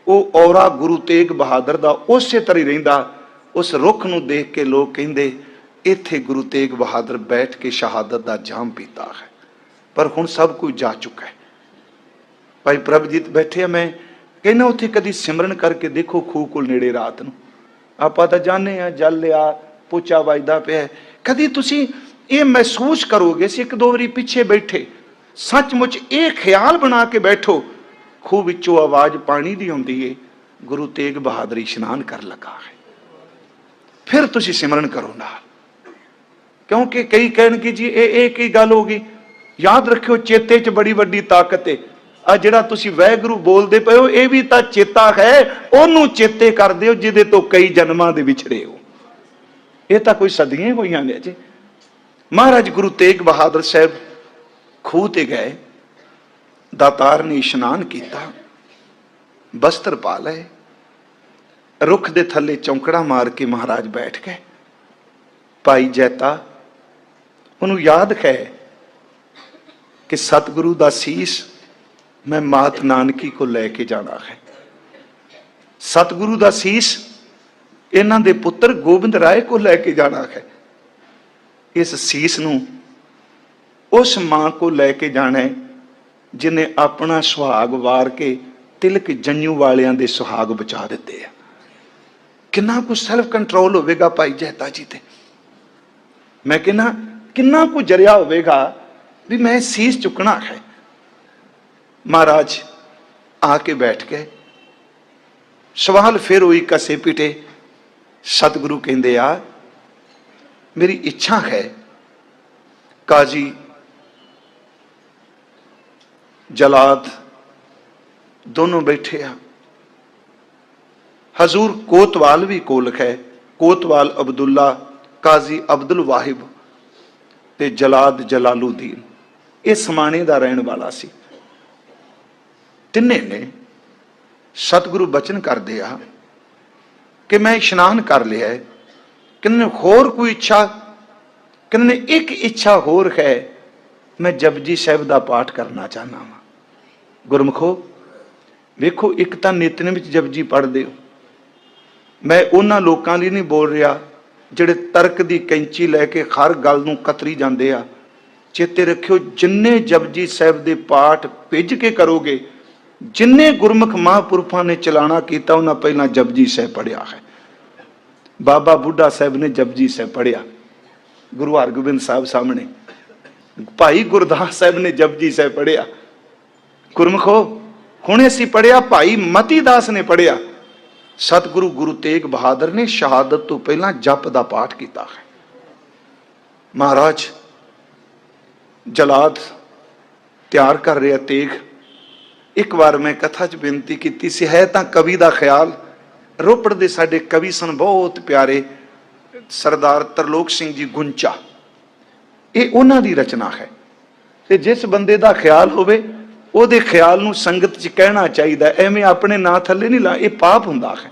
ਉਹ ਔਰਾ ਗੁਰੂ ਤੇਗ ਬਹਾਦਰ ਦਾ ਉਸੇ ਤਰ੍ਹਾਂ ਹੀ ਰਹਿੰਦਾ। ਉਸ ਰੁੱਖ ਨੂੰ ਦੇਖ ਕੇ ਲੋਕ ਕਹਿੰਦੇ ਇੱਥੇ ਗੁਰੂ ਤੇਗ ਬਹਾਦਰ ਬੈਠ ਕੇ ਸ਼ਹਾਦਤ ਦਾ ਜਾਮ ਪੀਤਾ ਹੈ। ਪਰ ਹੁਣ ਸਭ ਕੁਝ ਜਾ ਚੁੱਕਾ ਹੈ। ਭਾਈ ਪ੍ਰਭਜੀਤ ਬੈਠੇ ਆ, ਮੈਂ ਕਹਿੰਦਾ ਉੱਥੇ ਕਦੀ ਸਿਮਰਨ ਕਰਕੇ ਦੇਖੋ ਖੂਹ ਕੋਲ ਨੇੜੇ ਰਾਤ ਨੂੰ। ਆਪਾਂ ਤਾਂ ਜਾਣਦੇ ਆ ਜਲ ਲਿਆ, ਪੋਚਾ ਵੱਜਦਾ ਪਿਆ ਕਦੀ ਤੁਸੀਂ ਇਹ ਮਹਿਸੂਸ ਕਰੋਗੇ ਸੀ ਇੱਕ ਦੋ ਵਾਰੀ ਪਿੱਛੇ ਬੈਠੇ, ਸੱਚਮੁੱਚ ਇਹ ਖਿਆਲ ਬਣਾ ਕੇ ਬੈਠੋ, ਖੂਹ ਵਿੱਚੋਂ ਆਵਾਜ਼ ਪਾਣੀ ਦੀ ਆਉਂਦੀ ਏ, ਗੁਰੂ ਤੇਗ ਬਹਾਦਰ ਇਸ਼ਨਾਨ ਕਰ ਲੱਗਾ ਹੈ। ਫਿਰ ਤੁਸੀਂ ਸਿਮਰਨ ਕਰੋ ਨਾਲ। ਕਿਉਂਕਿ ਕਈ ਕਹਿਣਗੇ ਜੀ ਇਹ ਇਹ ਕੀ ਗੱਲ ਹੋ ਗਈ? ਯਾਦ ਰੱਖਿਓ, ਚੇਤੇ 'ਚ ਬੜੀ ਵੱਡੀ ਤਾਕਤ ਏ। ਆ ਜਿਹੜਾ ਤੁਸੀਂ ਵੈਗਰੂ ਬੋਲਦੇ ਪਏ ਹੋ, ਇਹ ਵੀ ਤਾਂ ਚੇਤਾ ਹੈ। ਉਹਨੂੰ ਚੇਤੇ ਕਰਦੇ ਹੋ, ਜਿਹਦੇ ਤੋਂ ਕਈ ਜਨਮਾਂ ਦੇ ਵਿਛੜੇ ਹੋ। ਇਹ ਤਾਂ ਕੋਈ ਸਦੀਆਂ ਹੋਈਆਂ ਨੇ ਜੀ। ਮਹਾਰਾਜ ਗੁਰੂ ਤੇਗ ਬਹਾਦਰ ਸਾਹਿਬ ਖੂਹ ਤੇ ਗਏ। ਦਾਤਾਰ ਨੇ ਇਸ਼ਨਾਨ ਕੀਤਾ। ਬਸਤਰ ਪਾ ਲਏ। ਰੁੱਖ ਦੇ ਥੱਲੇ ਚੌਂਕੜਾ ਮਾਰ ਕੇ ਮਹਾਰਾਜ ਬੈਠ ਗਏ। ਭਾਈ ਜੈਤਾ ਉਹਨੂੰ ਯਾਦ ਹੈ ਕਿ ਸਤਿਗੁਰੂ ਦਾ ਸੀਸ ਮੈਂ ਮਾਤ ਨਾਨਕੀ ਕੋ ਲੈ ਕੇ ਜਾਣਾ ਹੈ। ਸਤਿਗੁਰੂ ਦਾ ਸੀਸ ਇਹਨਾਂ ਦੇ ਪੁੱਤਰ ਗੋਬਿੰਦ ਰਾਏ ਕੋ ਲੈ ਕੇ ਜਾਣਾ ਹੈ। ਇਸ ਸੀਸ ਨੂੰ ਉਸ ਮਾਂ ਕੋ ਲੈ ਕੇ ਜਾਣਾ ਹੈ ਜਿਨੇ ਆਪਣਾ ਸੁਹਾਗ ਵਾਰ ਕੇ ਤਿਲਕ ਜੰਨੂ ਵਾਲਿਆਂ ਦੇ ਸੁਹਾਗ ਬਚਾ ਦਿੱਤੇ ਆ। ਕਿੰਨਾ ਕੁ ਸੈਲਫ ਕੰਟਰੋਲ ਹੋਵੇਗਾ ਭਾਈ ਜੈਤਾ ਜੀ ਤੇ। ਮੈਂ ਕਹਿੰਦਾ ਕਿੰਨਾ ਕੁ ਜਰਿਆ ਹੋਵੇਗਾ ਵੀ ਮੈਂ ਸੀਸ ਚੁੱਕਣਾ ਹੈ। ਮਹਾਰਾਜ ਆ ਕੇ ਬੈਠ ਗਏ। ਸਵਾਲ ਫਿਰ ਹੋਈ ਕਸੇ ਪਿਟੇ। ਸਤਿਗੁਰੂ ਕਹਿੰਦੇ ਆ, ਮੇਰੀ ਇੱਛਾ ਹੈ, ਕਾਜੀ ਜਲਾਦ ਦੋਨੋਂ ਬੈਠੇ ਆ। ਹਜ਼ੂਰ ਕੋਤਵਾਲ ਵੀ ਕੋਲ ਹੈ। ਕੋਤਵਾਲ ਅਬਦੁੱਲਾ, ਕਾਜ਼ੀ ਅਬਦੁਲ ਵਾਹਿਬ। ਤੇ ਜਲਾਦ ਜਲਾਲੂਦੀਨ। ਇਹ ਸਮਾਣੇ ਦਾ ਰਹਿਣ ਵਾਲਾ ਸੀ। ਤਿੰਨੇ ਨੇ ਸਤਿਗੁਰੂ ਬਚਨ ਕਰਦੇ ਆ ਕਿ ਮੈਂ ਇਸ਼ਨਾਨ ਕਰ ਲਿਆ ਹੈ। ਕਿੰਨੇ ਹੋਰ ਕੋਈ ਇੱਛਾ, ਕਿੰਨੇ ਇੱਕ ਇੱਛਾ ਹੋਰ ਹੈ, ਮੈਂ ਜਪਜੀ ਸਾਹਿਬ ਦਾ ਪਾਠ ਕਰਨਾ ਚਾਹਨਾ ਵਾਂ। ਗੁਰਮਖੋ, ਵੇਖੋ ਇੱਕ ਤਾਂ ਨਿਤਨੇਮ ਵਿੱਚ ਜਪਜੀ ਪੜ੍ਹਦੇ ਹੋ। ਮੈਂ ਉਹਨਾਂ ਲੋਕਾਂ ਲਈ ਨਹੀਂ ਬੋਲ ਰਿਹਾ ਜਿਹੜੇ ਤਰਕ ਦੀ ਕੈਂਚੀ ਲੈ ਕੇ ਹਰ ਗੱਲ ਨੂੰ ਕਤਰੀ ਜਾਂਦੇ ਆ, ਚੇਤੇ ਰੱਖਿਓ ਜਿੰਨੇ ਜਪਜੀ ਸਾਹਿਬ ਦੇ ਪਾਠ ਭਿੱਜ ਕੇ ਕਰੋਗੇ, ਜਿੰਨੇ ਗੁਰਮੁਖ ਮਹਾਂਪੁਰਖਾਂ ਨੇ ਚਲਾਣਾ ਕੀਤਾ, ਉਹਨਾਂ ਪਹਿਲਾਂ ਜਪਜੀ ਸਾਹਿਬ ਪੜਿਆ ਹੈ। ਬਾਬਾ ਬੁੱਢਾ ਸਾਹਿਬ ਨੇ ਜਪਜੀ ਸਾਹਿਬ ਪੜਿਆ ਗੁਰੂ ਹਰਗੋਬਿੰਦ ਸਾਹਿਬ ਸਾਹਮਣੇ। ਭਾਈ ਗੁਰਦਾਸ ਸਾਹਿਬ ਨੇ ਜਪਜੀ ਸਾਹਿਬ ਪੜਿਆ ਗੁਰਮਖੋ, ਹੁਣੇ ਅਸੀਂ ਪੜਿਆ ਭਾਈ ਮਤੀ ਦਾਸ ਨੇ ਪੜਿਆ ਸਤਿਗੁਰੂ ਗੁਰੂ ਤੇਗ ਬਹਾਦਰ ਨੇ ਸ਼ਹਾਦਤ ਤੋਂ ਪਹਿਲਾਂ ਜਪ ਦਾ ਪਾਠ ਕੀਤਾ ਹੈ। ਮਹਾਰਾਜ, ਜਲਾਦ ਤਿਆਰ ਕਰ ਰਿਹਾ ਤੇਗ। ਇੱਕ ਵਾਰ ਮੈਂ ਕਥਾ 'ਚ ਬੇਨਤੀ ਕੀਤੀ ਸੀ, ਹੈ ਤਾਂ ਕਵੀ ਦਾ ਖਿਆਲ। ਰੋਪੜ ਦੇ ਸਾਡੇ ਕਵੀ ਸਨ ਬਹੁਤ ਪਿਆਰੇ, ਸਰਦਾਰ ਤਰਲੋਕ ਸਿੰਘ ਜੀ ਗੁੰਚਾ। ਇਹ ਉਹਨਾਂ ਦੀ ਰਚਨਾ ਹੈ। ਤੇ ਜਿਸ ਬੰਦੇ ਦਾ ਖਿਆਲ ਹੋਵੇ ਉਹਦੇ ਖਿਆਲ ਨੂੰ ਸੰਗਤ 'ਚ ਕਹਿਣਾ ਚਾਹੀਦਾ ਐਵੇਂ ਆਪਣੇ ਨਾਂ ਥੱਲੇ ਨਹੀਂ ਲਾ, ਇਹ ਪਾਪ ਹੁੰਦਾ ਹੈ।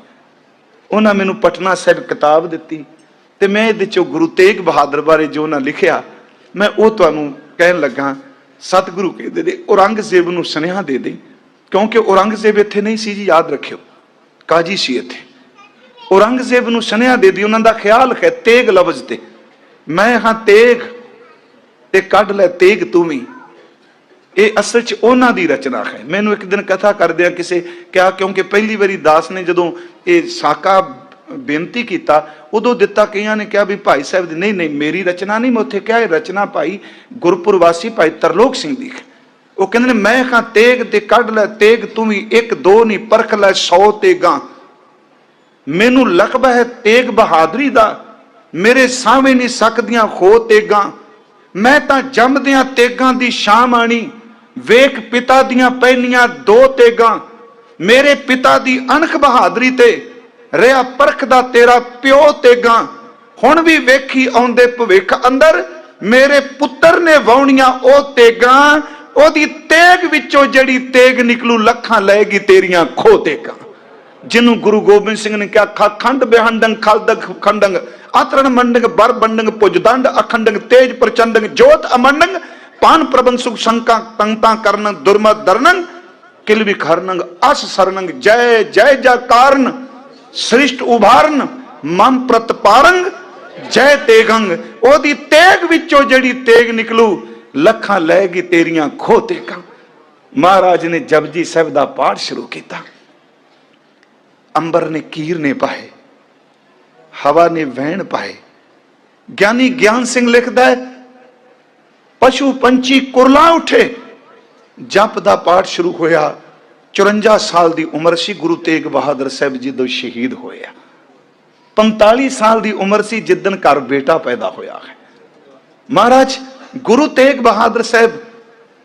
ਉਹਨਾਂ ਮੈਨੂੰ ਪਟਨਾ ਸਾਹਿਬ ਕਿਤਾਬ ਦਿੱਤੀ ਤੇ ਮੈਂ ਇਹਦੇ ਚੋਂ ਗੁਰੂ ਤੇਗ ਬਹਾਦਰ ਬਾਰੇ ਜੋ ਉਹਨਾਂ ਲਿਖਿਆ, ਮੈਂ ਉਹ ਤੁਹਾਨੂੰ ਕਹਿਣ ਲੱਗਾ, ਸਤਿਗੁਰੂ ਕਹਿੰਦੇ ਦੇ, ਔਰੰਗਜ਼ੇਬ ਨੂੰ ਸੁਨੇਹਾ ਦੇ ਦੇ, ਕਿਉਂਕਿ ਔਰੰਗਜ਼ੇਬ ਇੱਥੇ ਨਹੀਂ ਸੀ ਜੀ, ਯਾਦ ਰੱਖਿਓ, ਕਾਜੀ ਸੀ ਇੱਥੇ। ਔਰੰਗਜ਼ੇਬ ਨੂੰ ਸੁਨੇਹਾ ਦੇ ਦੀ, ਉਹਨਾਂ ਦਾ ਖਿਆਲ ਹੈ ਤੇਗ ਲਫ਼ਜ਼ ਤੇ। ਮੈਂ ਹਾਂ ਤੇਗ ਤੇ ਕੱਢ ਲੈ ਤੇਗ ਤੂੰ ਵੀ। ਇਹ ਅਸਲ 'ਚ ਉਹਨਾਂ ਦੀ ਰਚਨਾ ਹੈ। ਮੈਨੂੰ ਇੱਕ ਦਿਨ ਕਥਾ ਕਰਦਿਆਂ ਕਿਸੇ ਕਿਹਾ, ਕਿਉਂਕਿ ਪਹਿਲੀ ਵਾਰੀ ਦਾਸ ਨੇ ਜਦੋਂ ਇਹ ਸਾਕਾ ਬੇਨਤੀ ਕੀਤਾ, ਉਦੋਂ ਦਿੱਤਾ ਕਈਆਂ ਨੇ ਕਿਹਾ ਵੀ ਭਾਈ ਸਾਹਿਬ ਦੀ ਨਹੀਂ ਨਹੀਂ, ਮੇਰੀ ਰਚਨਾ ਨਹੀਂ, ਮੈਂ ਉੱਥੇ ਕਿਹਾ, ਇਹ ਰਚਨਾ ਭਾਈ ਗੁਰਪੁਰ ਵਾਸੀ ਭਾਈ ਤਰਲੋਕ ਸਿੰਘ ਦੀ ਹੈ। ਉਹ ਕਹਿੰਦੇ ਨੇ, ਮੈਂ ਖਾਂ ਤੇਗ ਤੇ ਕੱਢ ਲੈ, ਤੇਗ ਤੂੰ ਵੀ ਇੱਕ, ਦੋ ਨਹੀਂ, ਪਰਖ ਲੈ 100 ਤੇਗਾਂ। ਮੈਨੂੰ ਲਕਬਾ ਹੈ ਤੇਗ ਬਹਾਦਰੀ ਦਾ, ਮੇਰੇ ਸਾਹਮਣੇ ਨਹੀਂ ਸਕਦੀਆਂ ਖੋ ਤੇਗਾਂ। ਮੈਂ ਤਾਂ ਜੰਮਦਿਆਂ ਤੇਗਾਂ ਦੀ ਸ਼ਾਮ ਆਣੀ ਵੇਖ ਪਿਤਾ ਦੀਆਂ ਪਹਿਨੀਆਂ ਦੋ ਤੇਗਾਂ, ਮੇਰੇ ਪਿਤਾ ਦੀ ਅਣਖ ਬਹਾਦਰੀ ਤੇ ਰਿਆ ਪਰਖ ਦਾ ਤੇਰਾ ਪਿਓ ਤੇਗਾਂ। ਹੁਣ ਵੀ ਵੇਖੀ ਆਉਂਦੇ ਭਵਿੱਖ ਅੰਦਰ, ਮੇਰੇ ਪੁੱਤਰ ਨੇ ਵਾਉਣੀਆਂ ਉਹ ਤੇਗਾਂ, ਉਹਦੀ ਤੇਗ ਵਿੱਚੋਂ ਜਿਹੜੀ ਤੇਗ ਨਿਕਲੂ ਲੱਖਾਂ ਲਏਗੀ ਤੇਰੀਆਂ ਖੋ ਤੇਗਾਂ। ਜਿਹਨੂੰ ਗੁਰੂ ਗੋਬਿੰਦ ਸਿੰਘ ਨੇ ਕਿਹਾ ਖਾ ਖੰਡ ਬਿਹੰਡੰ ਖਲਦਕ ਖੰਡੰਗ, ਆਤਰਣ ਮੰਡੰਗ, ਬਰ ਬੰਡੰਗ ਪੁਜਦੰਡ ਅਖੰਡੰਗ, ਤੇਜ ਪ੍ਰਚੰਡੰਗ, ਜੋਤ ਅਮੰਡੰਗ ਪਾਨ ਪ੍ਰਬੰਧ ਸੁਖ ਸ਼ੰਕਾ ਤੰਗਤਾ ਕਰਨ ਦੁਰਮਤ ਦਰਨੰ ਕਿਲ ਵਿਖਰਨੰਗ ਅਸ ਸਰਨੰਗ ਜੈ ਜੈ ਜਾ ਕਾਰਨ ਸ੍ਰਿਸ਼ਟ ਉਭਾਰਨ ਮਮ ਪ੍ਰਤਪਾਰੰਗ ਜੈ ਤੇਗੰਗ ਉਹਦੀ ਤੇਗ ਵਿੱਚੋਂ ਜਿਹੜੀ ਤੇਗ ਨਿਕਲੂ ਲੱਖਾਂ ਲੈਗੀ ਤੇਰੀਆਂ ਖੋ ਤੇਗਾਂ ਮਹਾਰਾਜ ਨੇ ਜਪਜੀ ਸਾਹਿਬ ਦਾ ਪਾਠ ਸ਼ੁਰੂ ਕੀਤਾ ਅੰਬਰ ਨੇ ਕੀਰ ਨੇ ਪਾਏ ਹਵਾ ਨੇ ਵਹਿਣ ਪਾਏ ਗਿਆਨੀ ਗਿਆਨ ਸਿੰਘ ਲਿਖਦਾ ਹੈ ਪਸ਼ੂ ਪੰਛੀ ਕੁਰਲਾ ਉਠੇ। ਜਪ ਦਾ ਪਾਠ ਸ਼ੁਰੂ ਹੋਇਆ। 54 ਸਾਲ ਦੀ ਉਮਰ ਸੀ, ਗੁਰੂ ਤੇਗ ਬਹਾਦਰ ਸਾਹਿਬ ਜੀ ਜਦੋਂ ਸ਼ਹੀਦ ਹੋਏ ਆ 45 ਸਾਲ ਦੀ ਉਮਰ ਸੀ ਜਿੱਦਨ ਘਰ ਬੇਟਾ ਪੈਦਾ ਹੋਇਆ ਹੈ। ਮਹਾਰਾਜ, ਗੁਰੂ ਤੇਗ ਬਹਾਦਰ ਸਾਹਿਬ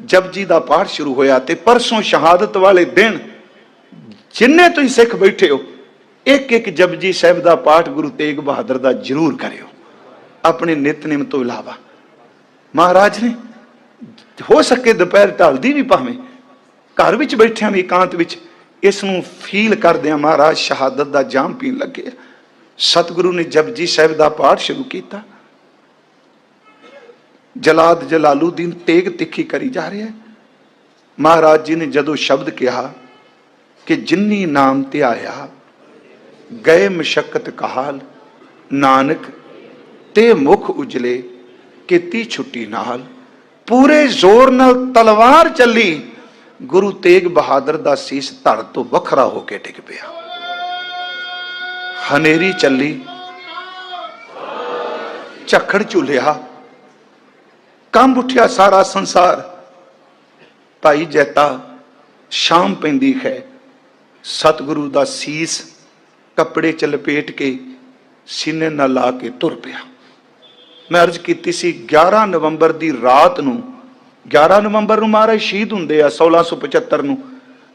ਜਪਜੀ ਦਾ ਪਾਠ ਸ਼ੁਰੂ ਹੋਇਆ ਤੇ ਪਰਸੋਂ ਸ਼ਹਾਦਤ ਵਾਲੇ ਦਿਨ ਜਿੰਨੇ ਤੁਸੀਂ ਸਿੱਖ ਬੈਠੇ ਹੋ ਇੱਕ ਇੱਕ ਜਪਜੀ ਸਾਹਿਬ ਦਾ ਪਾਠ ਗੁਰੂ ਤੇਗ ਬਹਾਦਰ ਦਾ ਜ਼ਰੂਰ ਕਰਿਓ। ਆਪਣੇ ਨਿਤਨੇਮ ਤੋਂ ਇਲਾਵਾ ਮਹਾਰਾਜ ਨੇ, ਹੋ ਸਕੇ ਦੁਪਹਿਰ ਢਲਦੀ ਵੀ ਭਾਵੇਂ, ਘਰ ਵਿੱਚ ਬੈਠਿਆਂ ਵੀ ਇਕਾਂਤ ਵਿੱਚ ਇਸ ਨੂੰ ਫੀਲ ਕਰਦੇ ਆ ਮਹਾਰਾਜ ਸ਼ਹਾਦਤ ਦਾ ਜਾਮ ਪੀਣ ਲੱਗੇ ਸਤਿਗੁਰੂ ਨੇ ਜਪਜੀ ਸਾਹਿਬ ਦਾ ਪਾਠ ਸ਼ੁਰੂ ਕੀਤਾ। ਜਲਾਦ ਜਲਾਲੂਦੀਨ ਤੇਗ ਤਿੱਖੀ ਕਰੀ ਜਾ ਰਿਹਾ ਹੈ। ਮਹਾਰਾਜ ਜੀ ਨੇ ਜਦੋਂ ਸ਼ਬਦ ਕਿਹਾ ਕਿ ਜਿੰਨੀ ਨਾਮ ਤੇ ਆਇਆ, ਗਏ ਮਸ਼ਕਤ ਕਹਾਲ, ਨਾਨਕ ਤੇ ਮੁਖ ਉਜਲੇ ਕੀਤੀ ਛੁੱਟੀ ਨਾਲ, ਪੂਰੇ ਜ਼ੋਰ ਨਾਲ ਤਲਵਾਰ ਚੱਲੀ, ਗੁਰੂ ਤੇਗ ਬਹਾਦਰ ਦਾ ਸੀਸ ਧੜ ਤੋਂ ਵੱਖਰਾ ਹੋ ਕੇ ਡਿੱਗ ਪਿਆ। ਹਨੇਰੀ ਚੱਲੀ, ਝੱਖੜ ਝੁਲਿਆ, ਕੰਬ ਉੱਠਿਆ ਸਾਰਾ ਸੰਸਾਰ। ਭਾਈ ਜੈਤਾ, ਸ਼ਾਮ ਪੈਂਦੀ ਹੈ, ਸਤਿਗੁਰੂ ਦਾ ਸੀਸ ਕੱਪੜੇ ਚ ਲਪੇਟ ਕੇ ਸੀਨੇ ਨਾਲ ਲਾ ਕੇ ਤੁਰ ਪਿਆ। ਮੈਂ ਅਰਜ਼ ਕੀਤੀ ਸੀ 11 ਨਵੰਬਰ ਦੀ ਰਾਤ ਨੂੰ 11 ਨਵੰਬਰ ਨੂੰ ਮਹਾਰਾਜ ਸ਼ਹੀਦ ਹੁੰਦੇ ਆ 1675 ਨੂੰ,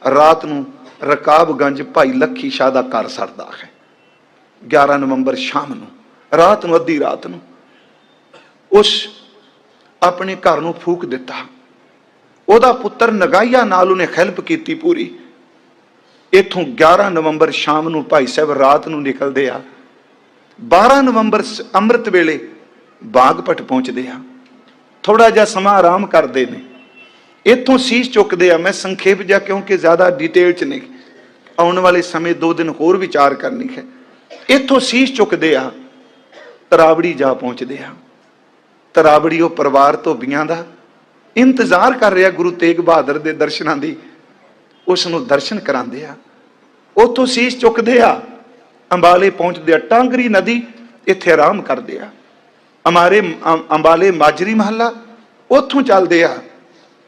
ਰਾਤ ਨੂੰ ਰਕਾਬਗੰਜ ਭਾਈ ਲੱਖੀ ਸ਼ਾਹ ਦਾ ਘਰ ਸਰਦਾ ਹੈ। 11 ਨਵੰਬਰ ਸ਼ਾਮ ਨੂੰ, ਰਾਤ ਨੂੰ, ਅੱਧੀ ਰਾਤ ਨੂੰ, ਉਸ ਆਪਣੇ ਘਰ ਨੂੰ ਫੂਕ ਦਿੱਤਾ। ਉਹਦਾ ਪੁੱਤਰ ਨਗਾਈਆ ਨਾਲ ਉਹਨੇ ਹੈਲਪ ਕੀਤੀ ਪੂਰੀ। ਇਥੋਂ 11 ਨਵੰਬਰ ਸ਼ਾਮ ਨੂੰ ਭਾਈ ਸਾਹਿਬ ਰਾਤ ਨੂੰ ਨਿਕਲਦੇ ਆ। 12 ਨਵੰਬਰ ਅੰਮ੍ਰਿਤ ਵੇਲੇ ਬਾਗਪਟ ਪਹੁੰਚਦੇ ਆ ਥੋੜਾ ਜਿਹਾ ਸਮਾਂ ਆਰਾਮ ਕਰਦੇ ਨੇ। ਇੱਥੋਂ ਸੀਸ ਚੁੱਕਦੇ ਆ। ਮੈਂ ਸੰਖੇਪ ਜਿਹਾ ਕਿਉਂਕਿ ਜ਼ਿਆਦਾ ਡਿਟੇਲ ਚ ਨਹੀਂ। ਆਉਣ ਵਾਲੇ ਸਮੇਂ ਦੋ ਦਿਨ ਹੋਰ ਵਿਚਾਰ ਕਰਨੀ ਹੈ। ਇੱਥੋਂ ਸੀਸ ਚੁੱਕਦੇ ਆ, ਤਰਾਵੜੀ ਜਾ ਪਹੁੰਚਦੇ ਆ। ਤਰਾਵੜੀ ਉਹ ਪਰਿਵਾਰ ਧੋਬੀਆਂ ਦਾ ਇੰਤਜ਼ਾਰ ਕਰ ਰਿਹਾ ਗੁਰੂ ਤੇਗ ਬਹਾਦਰ ਦੇ ਦਰਸ਼ਨਾਂ ਦੀ। ਉਸ ਨੂੰ ਦਰਸ਼ਨ ਕਰਾਉਂਦੇ ਆ। ਉੱਥੋਂ ਸੀਸ ਚੁੱਕਦੇ ਆ। ਅੰਬਾਲੇ ਪਹੁੰਚਦੇ ਆ। ਟਾਂਗਰੀ ਨਦੀ ਇੱਥੇ ਆਰਾਮ ਕਰਦੇ ਆ। ਅਮਾਰੇ ਅੰਬਾਲੇ ਮਾਜਰੀ ਮਹੱਲਾ, ਉੱਥੋਂ ਚੱਲਦੇ ਆ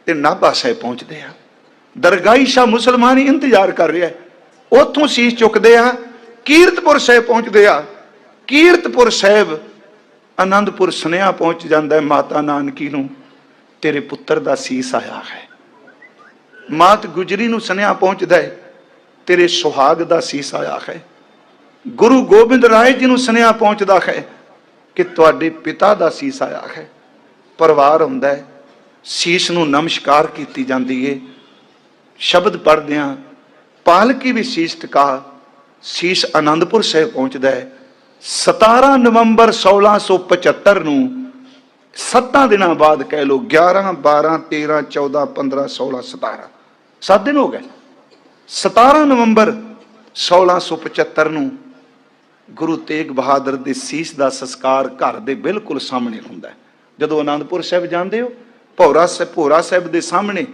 ਤੇ ਨਾਭਾ ਸਾਹਿਬ ਪਹੁੰਚਦੇ ਆ। ਦਰਗਾਹੀ ਸ਼ਾਹ ਮੁਸਲਮਾਨ ਹੀ ਇੰਤਜ਼ਾਰ ਕਰ ਰਿਹਾ ਉੱਥੋਂ ਸੀਸ ਚੁੱਕਦੇ ਆ, ਕੀਰਤਪੁਰ ਸਾਹਿਬ ਪਹੁੰਚਦੇ ਆ। ਕੀਰਤਪੁਰ ਸਾਹਿਬ ਆਨੰਦਪੁਰ ਸੁਨੇਹਾ ਪਹੁੰਚ ਜਾਂਦਾ ਹੈ ਮਾਤਾ ਨਾਨਕੀ ਨੂੰ, ਤੇਰੇ ਪੁੱਤਰ ਦਾ ਸੀਸ ਆਇਆ ਹੈ। ਮਾਤ ਗੁਜਰੀ ਨੂੰ ਸੁਨੇਹਾ ਪਹੁੰਚਦਾ ਹੈ, ਤੇਰੇ ਸੁਹਾਗ ਦਾ ਸੀਸ ਆਇਆ ਹੈ। ਗੁਰੂ ਗੋਬਿੰਦ ਰਾਏ ਜੀ ਨੂੰ ਸੁਨੇਹਾ ਪਹੁੰਚਦਾ ਹੈ ਕਿ ਤੁਹਾਡੇ ਪਿਤਾ ਦਾ ਸੀਸ ਆਇਆ ਹੈ। ਪਰਿਵਾਰ ਹੁੰਦਾ ਹੈ। ਸੀਸ ਨੂੰ ਨਮਸਕਾਰ ਕੀਤੀ ਜਾਂਦੀ ਏ। ਸ਼ਬਦ ਪੜ੍ਹਦੇ ਹਾਂ, ਪਾਲਕੀ ਵੀ ਸੀਸ ਟਿਕਾ, ਸੀਸ ਆਨੰਦਪੁਰ ਸਾਹਿਬ ਪਹੁੰਚਦਾ ਹੈ। 17 ਨਵੰਬਰ 1675 ਨੂੰ ਸੱਤਾਂ ਦਿਨਾਂ ਬਾਅਦ ਕਹਿ ਲੋ 11 12 13 14 15 16 17 ਸੱਤ ਦਿਨ ਹੋ ਗਏ। 17 ਨਵੰਬਰ 1675 ਨੂੰ ਗੁਰੂ ਤੇਗ ਬਹਾਦਰ ਦੇ ਸੀਸ ਦਾ ਸੰਸਕਾਰ ਘਰ ਦੇ ਬਿਲਕੁਲ ਸਾਹਮਣੇ ਹੁੰਦਾ ਜਦੋਂ ਆਨੰਦਪੁਰ ਸਾਹਿਬ ਜਾਂਦੇ ਹੋ, ਭੌਰਾ ਸਾਹਿਬ ਭੋਰਾ ਸਾਹਿਬ ਦੇ ਸਾਹਮਣੇ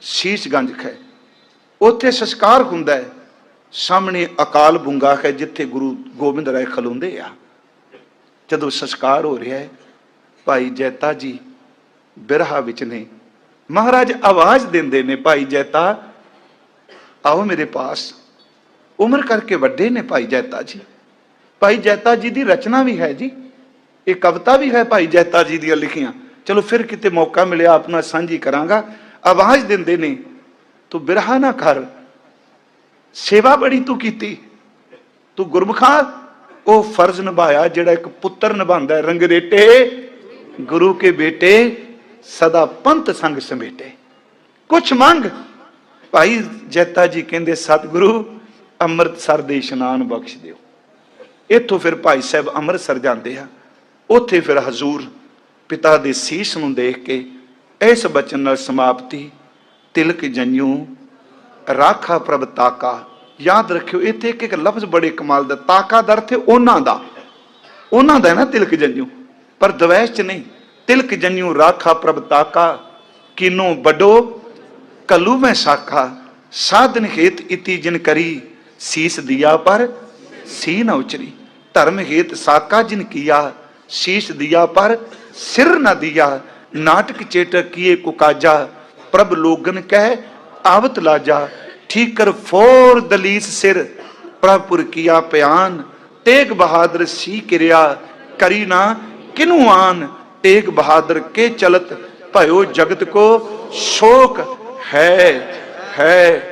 ਸੀਸਗੰਜ ਹੈ ਉੱਥੇ ਸੰਸਕਾਰ ਹੁੰਦਾ ਹੈ। ਸਾਹਮਣੇ ਅਕਾਲ ਬੁੰਗਾ ਹੈ ਜਿੱਥੇ ਗੁਰੂ ਗੋਬਿੰਦ ਰਾਏ ਖਲੋਂਦੇ ਆ। ਜਦੋਂ ਸੰਸਕਾਰ ਹੋ ਰਿਹਾ ਹੈ, ਭਾਈ ਜੈਤਾ ਜੀ ਬਿਰਹਾ ਵਿੱਚ ਨੇ। ਮਹਾਰਾਜ ਆਵਾਜ਼ ਦਿੰਦੇ ਨੇ, ਭਾਈ ਜੈਤਾ, ਆਓ ਮੇਰੇ ਪਾਸ। ਉਮਰ ਕਰਕੇ ਵੱਡੇ ਨੇ ਭਾਈ ਜੈਤਾ ਜੀ। ਭਾਈ ਜੈਤਾ ਜੀ ਦੀ ਰਚਨਾ ਵੀ ਹੈ ਜੀ। ਇਹ ਕਵਿਤਾ ਵੀ ਹੈ ਭਾਈ ਜੈਤਾ ਜੀ ਦੀਆਂ ਲਿਖੀਆਂ। ਚਲੋ ਫਿਰ ਕਿਤੇ ਮੌਕਾ ਮਿਲਿਆ ਆਪਣਾ ਸਾਂਝੀ ਕਰਾਂਗਾ। ਆਵਾਜ਼ ਦਿੰਦੇ ਨੇ, ਤੂੰ ਬਿਰਹਾ ਨਾ ਕਰ। ਸੇਵਾ ਬੜੀ ਤੂੰ ਕੀਤੀ। ਤੂੰ ਗੁਰਮੁਖਾ ਉਹ ਫਰਜ਼ ਨਿਭਾਇਆ ਜਿਹੜਾ ਇੱਕ ਪੁੱਤਰ ਨਿਭਾਉਂਦਾ ਰੰਗਰੇਟੇ ਗੁਰੂ ਕੇ ਬੇਟੇ, ਸਦਾ ਪੰਥ ਸੰਗ ਸਮੇਟੇ। ਕੁਛ ਮੰਗ? ਭਾਈ ਜੈਤਾ ਜੀ ਕਹਿੰਦੇ, ਸਤਿਗੁਰੂ, ਅੰਮ੍ਰਿਤਸਰ ਦੇ ਇਸ਼ਨਾਨ ਬਖਸ਼ ਦਿਓ। ਇੱਥੋਂ ਫਿਰ ਭਾਈ ਸਾਹਿਬ ਅੰਮ੍ਰਿਤਸਰ ਜਾਂਦੇ ਆ। ਉੱਥੇ ਫਿਰ ਹਜ਼ੂਰ ਪਿਤਾ ਦੇ ਸੀਸ ਨੂੰ ਦੇਖ ਕੇ ਇਸ ਬਚਨ ਨਾਲ ਸਮਾਪਤੀ, ਤਿਲਕ ਜੰਯੂ ਰਾਖਾ ਪ੍ਰਭ ਤਾਕਾ। ਯਾਦ ਰੱਖਿਓ, ਇੱਥੇ ਇੱਕ ਇੱਕ ਲਫ਼ਜ਼ ਬੜੇ ਕਮਾਲ ਦਾ, ਤਾਕਾ ਦਾ ਅਰਥ ਉਹਨਾਂ ਦਾ। ਉਹਨਾਂ ਦਾ ਨਾ ਤਿਲਕ ਜੰਯੂ ਪਰ ਦਵੈਸ਼ ਚ ਨਹੀਂ। ਤਿਲਕ ਜੰਯੂ ਰਾਖਾ ਪ੍ਰਭ ਤਾਕਾ, ਕਿਨੋ ਵੱਡੋ, ਕਲੂ ਮੈਂ ਸਾਖਾ। ਸਾਧਨ ਹੇਤ ਇਤੀ ਜਿਨ ਕਰੀ, ਸੀਸ ਦਿਆ ਪਰ ਸੀ ਨਾ ਉਚਰੀ। ਧਰਮ ਹੇਤ ਸਾਕਾ ਜਿਨ ਕੀਆ, ਸੀਸ ਦਿਆ ਪਰ ਸਿਰ ਨ ਦਿਆ। ਨਾਟਕ ਚੇਟਕ ਕੀਏ ਕੁਕਾਜਾ ਪ੍ਰਭ ਲੋਗਨ ਕਹਿ ਆਵਤ ਲਾਜਾ। ਠੀਕਰ ਫੋਰ ਦਲੀਸ ਸਿਰ ਪ੍ਰਭਪੁਰ ਕੀਆ ਪਿਆਨ। ਤੇਗ ਬਹਾਦਰ ਸੀ ਕਿਰਿਆ, ਕਰੀ ਨਾ ਕਿਨੂ ਆਨ। ਤੇਗ ਬਹਾਦਰ ਕੇ ਚਲਤ ਭਇਓ ਜਗਤ ਕੋ ਸ਼ੋਕ ਹੈ ਹੈ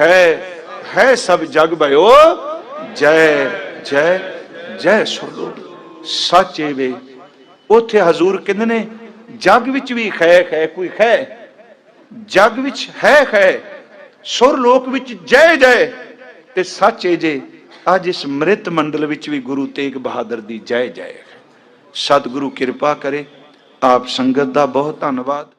ਹੈ ਹੈ ਸਭ ਜਗ ਭਇਓ ਜੈ ਜੈ ਜੈ ਸੁਰਲੋ ਸਾਚੇ ਵੇ ਉਥੇ ਹਜ਼ੂਰ ਕਹਿੰਦੇ ਨੇ? ਜਗ ਵਿੱਚ ਵੀ ਖੈ ਖੈ, ਕੋਈ ਖੈ। ਜਗ ਵਿੱਚ ਹੈ ਖੈ। ਸੁਰ ਲੋਕ ਵਿੱਚ ਜੈ ਜੈ। ਤੇ ਸੱਚੇ ਜੇ, ਅੱਜ ਇਸ ਮ੍ਰਿਤ ਮੰਡਲ ਵਿੱਚ ਵੀ ਗੁਰੂ ਤੇਗ ਬਹਾਦਰ ਦੀ ਜੈ ਜੈ ਸਤਿਗੁਰੂ ਕਿਰਪਾ ਕਰੇ। ਆਪ ਸੰਗਤ ਦਾ ਬਹੁਤ ਧੰਨਵਾਦ।